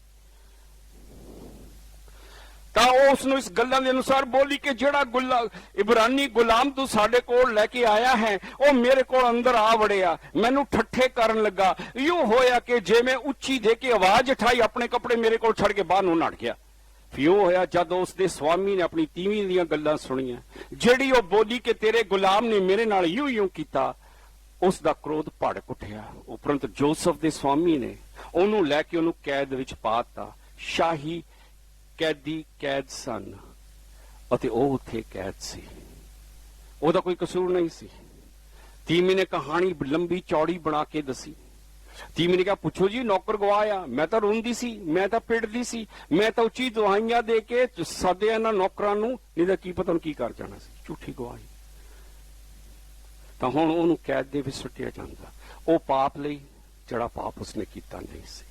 ਤਾਂ ਉਹ ਉਸ ਨੂੰ ਇਸ ਗੱਲਾਂ ਦੇ ਅਨੁਸਾਰ ਬੋਲੀ ਕਿ ਜਿਹੜਾ ਗੁਲਾ, ਇਬਰਾਨੀ ਗੁਲਾਮ ਤੂੰ ਸਾਡੇ ਕੋਲ ਲੈ ਕੇ ਆਇਆ ਹੈ, ਉਹ ਮੇਰੇ ਕੋਲ ਅੰਦਰ ਆ ਵੜਿਆ। ਮੈਨੂੰ ਠੱਠੇ ਕਰਨ ਲੱਗਾ। ਇਉਂ ਹੋਇਆ ਕਿ ਜੇ ਮੈਂ ਉੱਚੀ ਦੇ ਕੇ ਆਵਾਜ਼ ਉਠਾਈ, ਆਪਣੇ ਕੱਪੜੇ ਮੇਰੇ ਕੋਲ ਛੱਡ ਕੇ ਬਾਹਰ ਨੂੰ ਨੜ ਗਿਆ। ਫਿਰ ਉਹ ਹੋਇਆ ਜਦ ਉਸ ਦੇ ਸਵਾਮੀ ਨੇ ਆਪਣੀ ਤੀਵੀਂ ਦੀਆਂ ਗੱਲਾਂ ਸੁਣੀਆਂ। ਜਿਹੜੀ ਉਹ ਬੋਲੀ ਕਿ ਤੇਰੇ ਗੁਲਾਮ ਨੇ ਮੇਰੇ ਨਾਲ ਯੂ ਯੂ ਕੀਤਾ ਉਸ ਦਾ ਕ੍ਰੋਧ ਭੜਕ ਉੱਠਿਆ। ਉਪਰੰਤ ਜੋਸਫ ਦੇ ਸਵਾਮੀ ਨੇ ਉਹਨੂੰ ਲੈ ਕੇ ਉਹਨੂੰ ਕੈਦ ਵਿੱਚ ਪਾਤਾ ਸ਼ਾਹੀ ਕੈਦੀ ਕੈਦ ਸਨ ਅਤੇ ਉਹ ਉੱਥੇ ਕੈਦ ਸੀ। ਉਹਦਾ ਕੋਈ ਕਸੂਰ ਨਹੀਂ ਸੀ। ਤੀਮੀ ਨੇ ਕਹਾਣੀ ਲੰਬੀ ਚੌੜੀ ਬਣਾ ਕੇ ਦੱਸੀ। ਤੀਮੀ ਨੇ ਕਿਹਾ, ਪੁੱਛੋ ਜੀ, ਨੌਕਰ ਗਵਾਇਆ ਮੈਂ ਤਾਂ ਰੋਂਦੀ ਸੀ, ਮੈਂ ਤਾਂ ਪਿੜਦੀ ਸੀ। ਮੈਂ ਤਾਂ ਉੱਚੀ ਦਵਾਈਆਂ ਦੇ ਕੇ ਸੱਦਿਆ ਇਹਨਾਂ ਨੌਕਰਾਂ ਨੂੰ, ਨਹੀਂ ਤਾਂ ਕੀ ਪਤਾ ਉਹਨੂੰ ਕੀ ਕਰ ਜਾਣਾ ਸੀ। ਝੂਠੀ ਗਵਾਹੀ। ਤਾਂ ਹੁਣ ਉਹਨੂੰ ਕੈਦ ਦੇ ਵਿੱਚ ਸੁੱਟਿਆ ਜਾਂਦਾ। ਉਹ ਪਾਪ ਲਈ, ਜਿਹੜਾ ਪਾਪ ਉਸਨੇ ਕੀਤਾ ਨਹੀਂ ਸੀ।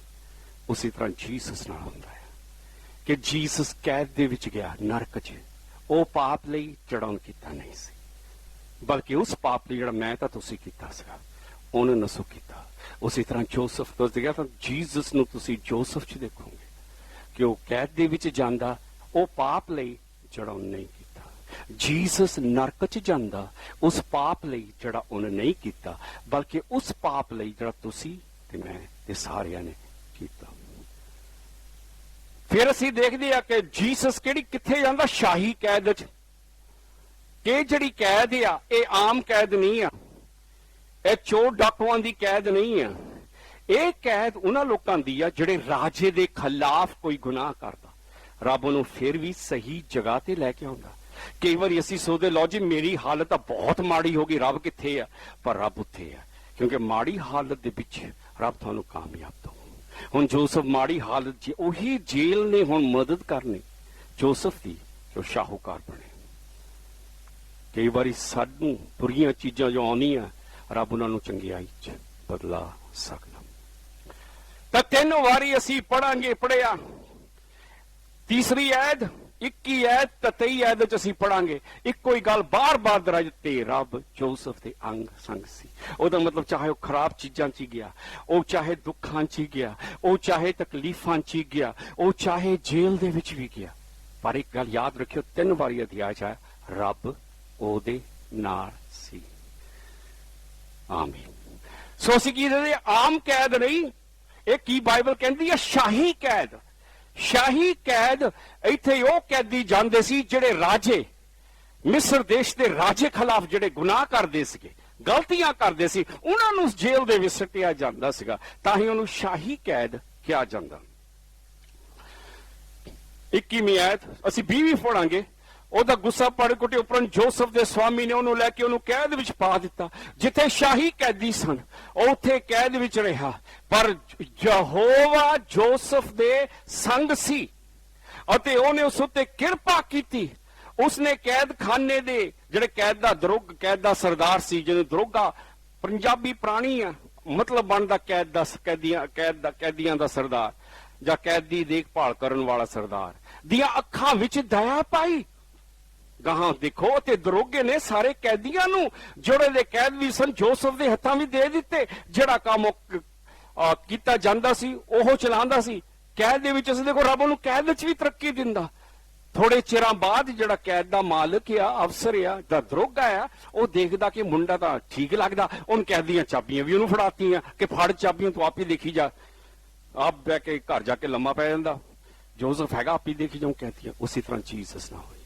ਉਸੇ ਤਰ੍ਹਾਂ ਜੀਸਸ ਨਾਲ ਹੁੰਦਾ ਹੈ ਕਿ ਜੀਸਸ ਕੈਦ ਦੇ ਵਿੱਚ ਗਿਆ, ਨਰਕ 'ਚ। ਉਹ ਪਾਪ ਲਈ, ਜਿਹੜਾ ਉਹਨੇ ਕੀਤਾ ਨਹੀਂ ਸੀ। ਬਲਕਿ ਉਸ ਪਾਪ ਲਈ ਜਿਹੜਾ ਮੈਂ ਤਾਂ ਤੁਸੀਂ ਕੀਤਾ ਸੀਗਾ, ਉਹਨੇ ਨਸੋ ਕੀਤਾ। ਉਸੇ ਤਰ੍ਹਾਂ ਜੋਸਫ ਤੋਂ ਗਿਆ ਤਾਂ ਜੀਸਸ ਨੂੰ ਤੁਸੀਂ ਜੋਸਫ 'ਚ ਦੇਖੋਗੇ ਕਿ ਉਹ ਕੈਦ ਦੇ ਵਿੱਚ ਜਾਂਦਾ, ਉਹ ਪਾਪ ਲਈ, ਜਿਹੜਾ ਉਹਨੇ ਨਹੀਂ ਕੀਤਾ। ਜੀਸਸ ਨਰਕ 'ਚ ਜਾਂਦਾ, ਉਸ ਪਾਪ ਲਈ ਜਿਹੜਾ ਉਹਨੇ ਨਹੀਂ ਕੀਤਾ, ਬਲਕਿ ਉਸ ਪਾਪ ਲਈ ਜਿਹੜਾ ਤੁਸੀਂ ਤੇ ਮੈਂ ਤੇ ਸਾਰਿਆਂ ਨੇ ਕੀਤਾ। ਫਿਰ ਅਸੀਂ ਦੇਖਦੇ ਆ ਕਿ ਜੀਸਸ ਕਿਹੜੀ ਕਿੱਥੇ ਜਾਂਦਾ? ਸ਼ਾਹੀ ਕੈਦ 'ਚ। ਇਹ ਜਿਹੜੀ ਕੈਦ ਆ, ਇਹ ਆਮ ਕੈਦ ਨਹੀਂ ਆ। ਇਹ ਚੋਰ ਡਾਕੂਆਂ ਦੀ ਕੈਦ ਨਹੀਂ ਆ। ਇਹ ਕੈਦ ਉਹਨਾਂ ਲੋਕਾਂ ਦੀ ਆ ਜਿਹੜੇ ਰਾਜੇ ਦੇ ਖਿਲਾਫ ਕੋਈ ਗੁਨਾਹ ਕਰਦਾ। ਰੱਬ ਉਹਨੂੰ ਫਿਰ ਵੀ ਸਹੀ ਜਗ੍ਹਾ ਤੇ ਲੈ ਕੇ ਆਉਂਦਾ। ਕਈ ਵਾਰੀ ਅਸੀਂ ਸੋਚਦੇ, ਲਓ ਜੀ, ਮੇਰੀ ਹਾਲਤ ਤਾਂ ਬਹੁਤ ਮਾੜੀ ਹੋ ਗਈ, ਰੱਬ ਕਿੱਥੇ ਆ? ਪਰ ਰੱਬ ਉੱਥੇ ਆ, ਕਿਉਂਕਿ ਮਾੜੀ ਹਾਲਤ ਦੇ ਵਿੱਚ ਰੱਬ ਤੁਹਾਨੂੰ ਕਾਮਯਾਬ ਦੋ ਹੁਣ ਜੋਸਫ ਮਾੜੀ ਹਾਲਤ ਜੀ ਉਹੀ ਜੇਲ੍ਹ ਨੇ ਹੁਣ ਮਦਦ ਕਰਨੀ, ਜੋਸਫ ਦੀ, ਜੋ ਸ਼ਾਹੂਕਾਰ ਬਣੇ। ਕਈ ਵਾਰੀ ਸਾਨੂੰ ਬੁਰੀਆਂ ਚੀਜ਼ਾਂ ਜੋ ਆਉਂਦੀਆਂ, ਰੱਬ ਉਹਨਾਂ ਨੂੰ ਚੰਗਿਆਈ ਚ ਬਦਲਾ ਸਕਦਾ। ਤਾਂ ਤਿੰਨ ਵਾਰੀ ਅਸੀਂ ਪੜਾਂਗੇ ਪੜਿਆ ਤੀਸਰੀ ਐਦ 21 ਐਦ ਤੇ 23 ਐਦ ਚ ਅਸੀਂ ਪੜਾਂਗੇ ਇੱਕੋ ਹੀ ਗੱਲ ਬਾਰ-ਬਾਰ ਦਰਜ ਤੇ ਰੱਬ ਜੋਸਫ ਦੇ ਅੰਗ ਸੰਗ ਸੀ। ਉਹਦਾ ਮਤਲਬ ਚਾਹੇ ਉਹ ਖਰਾਬ ਚੀਜ਼ਾਂ 'ਚ ਹੀ ਗਿਆ, ਉਹ ਚਾਹੇ ਦੁੱਖਾਂ 'ਚ ਹੀ ਗਿਆ, ਉਹ ਚਾਹੇ ਤਕਲੀਫਾਂ 'ਚ ਹੀ ਗਿਆ, ਉਹ ਚਾਹੇ ਜੇਲ੍ਹ ਦੇ ਵਿੱਚ ਵੀ ਗਿਆ। ਪਰ ਇੱਕ ਗੱਲ ਯਾਦ ਰੱਖਿਓ, ਤਿੰਨ ਵਾਰੀ ਅਧਿਆਇ 'ਚ ਆਇਆ, ਰੱਬ ਉਹਦੇ ਨਾਲ ਸੀ। ਆਮੀਨ। ਸੋ ਅਸੀਂ ਕੀ ਦੇ ਆਮ ਕੈਦ ਨਹੀਂ। ਇਹ ਕੀ ਬਾਈਬਲ ਕਹਿੰਦੀ ਹੈ? ਸ਼ਾਹੀ ਕੈਦ। ਸ਼ਾਹੀ ਕੈਦ, ਇੱਥੇ ਉਹ ਕੈਦੀ ਜਾਂਦੇ ਸੀ ਜਿਹੜੇ ਰਾਜੇ, ਮਿਸਰ ਦੇਸ਼ ਦੇ ਰਾਜੇ ਖਿਲਾਫ ਜਿਹੜੇ ਗੁਨਾਹ ਕਰਦੇ ਸੀਗੇ, ਗਲਤੀਆਂ ਕਰਦੇ ਸੀ, ਉਹਨਾਂ ਨੂੰ ਜੇਲ੍ਹ ਦੇ ਵਿੱਚ ਸੱਟਿਆ ਜਾਂਦਾ ਸੀਗਾ, ਤਾਂ ਹੀ ਉਹਨੂੰ ਸ਼ਾਹੀ ਕੈਦ ਕਿਹਾ ਜਾਂਦਾ। 21ਵੀਂ ਆਇਤ, ਅਸੀਂ 20ਵੀਂ ਪੜਾਂਗੇ ਉਹਦਾ ਗੁੱਸਾ ਪੜ ਕੁੱਟੇ ਉਪਰੰਤ ਜੋਸਫ ਦੇ ਸਵਾਮੀ ਨੇ ਉਹਨੂੰ ਲੈ ਕੇ ਉਹਨੂੰ ਕੈਦ ਵਿੱਚ ਪਾ ਦਿੱਤਾ, ਜਿੱਥੇ ਸ਼ਾਹੀ ਕੈਦੀ ਸਨ, ਉਹ ਉੱਥੇ ਕੈਦ ਵਿੱਚ ਰਿਹਾ। ਪਰ ਯਹੋਵਾ ਜੋਸਫ ਦੇ ਸੰਗ ਸੀ ਅਤੇ ਉਹਨੇ ਉਸ ਉੱਤੇ ਕਿਰਪਾ ਕੀਤੀ। ਉਸਨੇ ਕੈਦਖਾਨੇ ਦੇ, ਜਿਹੜੇ ਕੈਦ ਦਾ ਦਰੋਗ, ਕੈਦ ਦਾ ਸਰਦਾਰ ਸੀ, ਜਿਹਨੂੰ ਦਰੋਗਾ ਪੰਜਾਬੀ ਪ੍ਰਾਣੀ ਆ, ਮਤਲਬ ਬਣਦਾ ਕੈਦ ਦਾ ਕੈਦੀਆਂ, ਕੈਦ ਦਾ, ਕੈਦੀਆਂ ਦਾ ਸਰਦਾਰ ਜਾਂ ਕੈਦੀ ਦੇਖਭਾਲ ਕਰਨ ਵਾਲਾ ਸਰਦਾਰ। ਦੀਆਂ ਅੱਖਾਂ ਵਿੱਚ ਦਇਆ ਪਾਈ। ਗਾਹਾਂ ਦੇਖੋ ਤੇ ਦਰੋਗੇ ਨੇ ਸਾਰੇ ਕੈਦੀਆਂ ਨੂੰ, ਜਿਹੜੇ ਦੇ ਕੈਦ ਵੀ ਸਨ, ਜੋਸਫ ਦੇ ਹੱਥਾਂ ਵੀ ਦੇ ਦਿੱਤੇ, ਜਿਹੜਾ ਕੰਮ ਉਹ ਕੀਤਾ ਜਾਂਦਾ ਸੀ, ਉਹ ਚਲਾਉਂਦਾ ਸੀ। ਕੈਦ ਦੇ ਵਿੱਚ ਅਸੀਂ ਦੇਖੋ ਰੱਬ ਉਹਨੂੰ ਕੈਦ ਵਿੱਚ ਵੀ ਤਰੱਕੀ ਦਿੰਦਾ। ਥੋੜੇ ਚਿਰਾਂ ਬਾਅਦ ਜਿਹੜਾ ਕੈਦ ਦਾ ਮਾਲਕ ਆ, ਅਫਸਰ ਆ ਦਾ ਦਰੋਗਾ ਆ, ਉਹ ਦੇਖਦਾ ਕਿ ਮੁੰਡਾ ਤਾਂ ਠੀਕ ਲੱਗਦਾ। ਉਹਨ ਕੈਦ ਦੀਆਂ ਚਾਬੀਆਂ ਵੀ ਉਹਨੂੰ ਫੜਾਤੀਆਂ ਕਿ ਫੜ ਚਾਬੀਆਂ ਤੂੰ ਹੀ ਦੇਖੀ ਜਾ। ਆਪ ਬਹਿ ਕੇ ਘਰ ਜਾ ਕੇ ਲੰਮਾ ਪੈ ਜਾਂਦਾ। ਜੋਸਫ ਹੈਗਾ, ਆਪ ਹੀ ਦੇਖੀ ਜਾਉ ਕਹਤੀਆਂ ਉਸੇ ਤਰ੍ਹਾਂ ਜੀਸਸ ਨਾ ਹੋਈ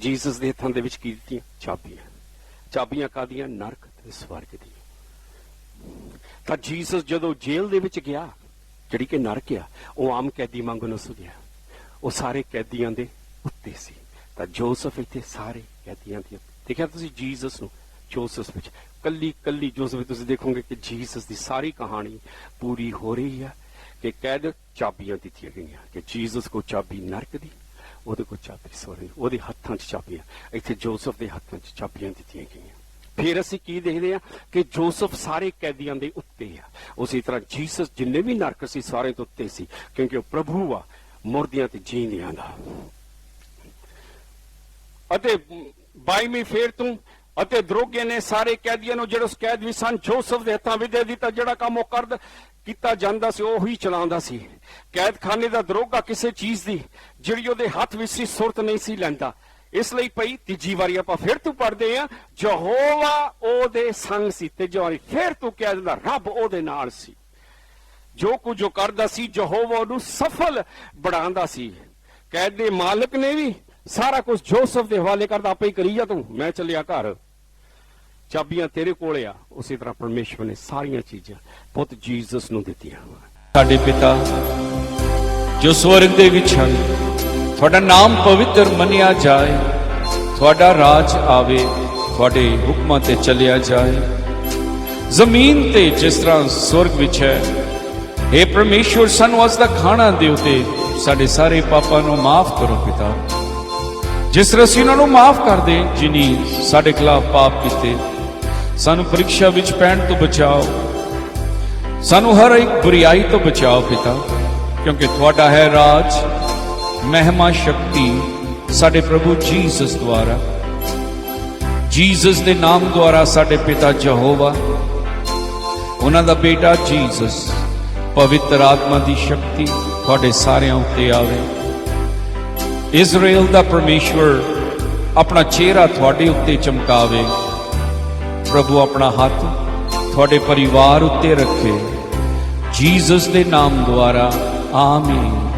ਜੀਸਸ ਦੇ ਹੱਥਾਂ ਦੇ ਵਿੱਚ ਕੀ ਦਿੱਤੀਆਂ? ਚਾਬੀਆਂ। ਚਾਬੀਆਂ ਕਾਦੀਆਂ ਨਰਕ ਤੇ ਸਵਰਗ ਦੀ। ਤਾਂ ਜੀਸਸ ਜਦੋਂ ਜੇਲ੍ਹ ਦੇ ਵਿੱਚ ਗਿਆ, ਜਿਹੜੀ ਕਿ ਨਰਕ ਆ, ਉਹ ਆਮ ਕੈਦੀ ਵਾਂਗੂ ਨਾ ਸੁ ਉਹ ਸਾਰੇ ਕੈਦੀਆਂ ਦੇ ਉੱਤੇ ਸੀ। ਤਾਂ ਜੋਸਫ ਇੱਥੇ ਸਾਰੇ ਕੈਦੀਆਂ ਦੇ ਦੇਖਿਆ ਤੁਸੀਂ ਜੀਸਸ ਨੂੰ, ਜੋਸਫ ਵਿੱਚ। ਕੱਲੀ ਕੱਲੀ ਜੋਸਫ ਵਿੱਚ ਤੁਸੀਂ ਦੇਖੋਗੇ ਕਿ ਜੀਸਸ ਦੀ ਸਾਰੀ ਕਹਾਣੀ ਪੂਰੀ ਹੋ ਰਹੀ ਹੈ ਕਿ ਕੈਦ ਚਾਬੀਆਂ ਦਿੱਤੀਆਂ ਗਈਆਂ, ਕਿ ਜੀਸਸ ਕੋ ਚਾਬੀ ਨਰਕ ਦੀ ਉਹਦੇ ਕੋ ਚਾਬੀ ਸਵਰਗ ਉਹਦੇ ਹੱਥਾਂ 'ਚ ਚਾਬੀਆਂ। ਇੱਥੇ ਜੋਸਫ ਦੇ ਹੱਥਾਂ 'ਚ ਚਾਬੀਆਂ ਦਿੱਤੀਆਂ ਗਈਆਂ। ਫਿਰ ਅਸੀਂ ਕੀ ਦੇਖਦੇ ਹਾਂ ਕਿ ਜੋਸਫ ਸਾਰੇ ਕੈਦੀਆਂ ਦੇ ਉੱਤੇ ਆ। ਉਸੇ ਤਰ੍ਹਾਂ ਜੀਸਸ ਜਿੰਨੇ ਵੀ ਨਰਕ ਸੀ ਸਾਰੇ ਤੋਂ ਉੱਤੇ ਸੀ, ਕਿਉਂਕਿ ਉਹ ਪ੍ਰਭੂ ਆ, ਮੁਰਦਿਆਂ ਤੇ ਜੀਂਦਿਆਂ ਦਾ। ਅਤੇ 22ਵੀਂ ਫੇਰ ਤੋਂ ਅਤੇ ਦਰੋਗੇ ਨੇ ਸਾਰੇ ਕੈਦੀਆਂ ਨੂੰ ਜਿਹੜੇ ਉਸ ਕੈਦ ਵਿੱਚ ਸਨ ਜੋਸਫ ਦੇ ਹੱਥਾਂ ਵਿੱਚ ਦੇ ਦਿੱਤਾ, ਜਿਹੜਾ ਕੰਮ ਉਹ ਕਰਦ, ਕੀਤਾ ਜਾਂਦਾ ਸੀ, ਉਹ ਹੀ ਚਲਾਉਂਦਾ ਸੀ। ਕੈਦਖਾਨੇ ਦਾ ਦਰੋਗਾ ਕਿਸੇ ਚੀਜ਼ ਦੀ, ਜਿਹੜੀ ਉਹਦੇ ਹੱਥ ਵਿੱਚ ਸੀ, ਸੁਰਤ ਨਹੀਂ ਸੀ ਲੈਂਦਾ। ਇਸ ਲਈ ਪਈ ਤੀਜੀ ਵਾਰੀ ਆਪਾਂ ਫਿਰ ਤੂੰ ਪੜਦੇ ਆ ਯਹੋਵਾ ਉਹਦੇ ਸੰਗ ਸੀ ਤੇ ਵਾਰੀ ਫਿਰ ਤੂੰ ਕਹਿ ਦਿੰਦਾ, ਰੱਬ ਉਹਦੇ ਨਾਲ ਸੀ। ਜੋ ਕੁਝ ਉਹ ਕਰਦਾ ਸੀ, ਯਹੋਵਾ ਉਹਨੂੰ ਸਫਲ ਬਣਾਉਂਦਾ ਸੀ। ਕੈਦ ਦੇ ਮਾਲਕ ਨੇ ਵੀ ਸਾਰਾ ਕੁਝ ਜੋਸਫ ਦੇ ਹਵਾਲੇ ਕਰਦਾ, ਆਪੇ ਹੀ ਕਰੀ ਜਾ ਤੂੰ। ਮੈਂ ਚੱਲਿਆ ਘਰ। ਚਾਬੀਆਂ ਤੇਰੇ ਕੋਲ ਆ। ਉਸੇ ਤਰ੍ਹਾਂ ਪਰਮੇਸ਼ਵਰ ਨੇ ਸਾਰੀਆਂ ਚੀਜ਼ਾਂ ਪੁੱਤ ਜੀਸਸ ਨੂੰ ਦਿੱਤੀਆਂ। ਸਾਡੇ ਪਿਤਾ, ਜੋ ਸਵਰਗ ਦੇ ਵਿੱਚ ਹਨ, ਤੁਹਾਡਾ ਨਾਮ ਪਵਿੱਤਰ ਮੰਨਿਆ ਜਾਏ। ਤੁਹਾਡਾ ਰਾਜ ਆਵੇ, ਤੁਹਾਡੇ ਹੁਕਮਾਂ ਤੇ ਚੱਲਿਆ ਜਾਏ। ਜ਼ਮੀਨ ਤੇ ਜਿਸ ਤਰ੍ਹਾਂ ਸਵਰਗ ਵਿੱਚ ਹੈ हे ਪਰਮੇਸ਼ਵਰ, ਸਾਨੂੰ ਅੱਜ ਦਾ ਖਾਣਾ ਦਿਓ ਤੇ ਸਾਡੇ ਸਾਰੇ ਪਾਪਾਂ ਨੂੰ ਮਾਫ ਕਰੋ ਪਿਤਾ। ਜਿਸ ਤਰ੍ਹਾਂ ਅਸੀਂ ਉਹਨਾਂ ਨੂੰ ਮਾਫ ਕਰਦੇ ਜਿਨੀ ਸਾਡੇ ਖਿਲਾਫ ਪਾਪ ਕੀਤੇ। ਸਾਨੂੰ ਪ੍ਰੀਖਿਆ ਵਿੱਚ ਪੈਣ ਤੋਂ ਬਚਾਓ। ਸਾਨੂੰ ਹਰ ਇੱਕ ਬੁਰੀਾਈ ਤੋਂ ਬਚਾਓ ਪਿਤਾ, ਕਿਉਂਕਿ ਤੁਹਾਡਾ ਹੈ ਰਾਜ, ਮਹਿਮਾ ਸ਼ਕਤੀ ਸਾਡੇ ਪ੍ਰਭੂ ਜੀਸਸ ਦੁਆਰਾ। ਜੀਸਸ ਦੇ ਨਾਮ ਦੁਆਰਾ ਸਾਡੇ ਪਿਤਾ ਯਹੋਵਾ। ਉਹਨਾਂ ਦਾ ਬੇਟਾ ਜੀਸਸ, ਪਵਿੱਤਰ ਆਤਮਾ ਦੀ ਸ਼ਕਤੀ ਤੁਹਾਡੇ ਸਾਰਿਆਂ ਉੱਤੇ ਆਵੇ। ਇਜ਼ਰਾਈਲ ਦਾ ਪਰਮੇਸ਼ਵਰ ਆਪਣਾ ਚਿਹਰਾ ਤੁਹਾਡੇ ਉੱਤੇ ਚਮਕਾਵੇ। ਪ੍ਰਭੂ ਆਪਣਾ ਹੱਥ ਤੁਹਾਡੇ ਪਰਿਵਾਰ ਉੱਤੇ ਰੱਖੇ। ਜੀਸਸ ਦੇ ਨਾਮ ਦੁਆਰਾ, ਆਮੀਨ।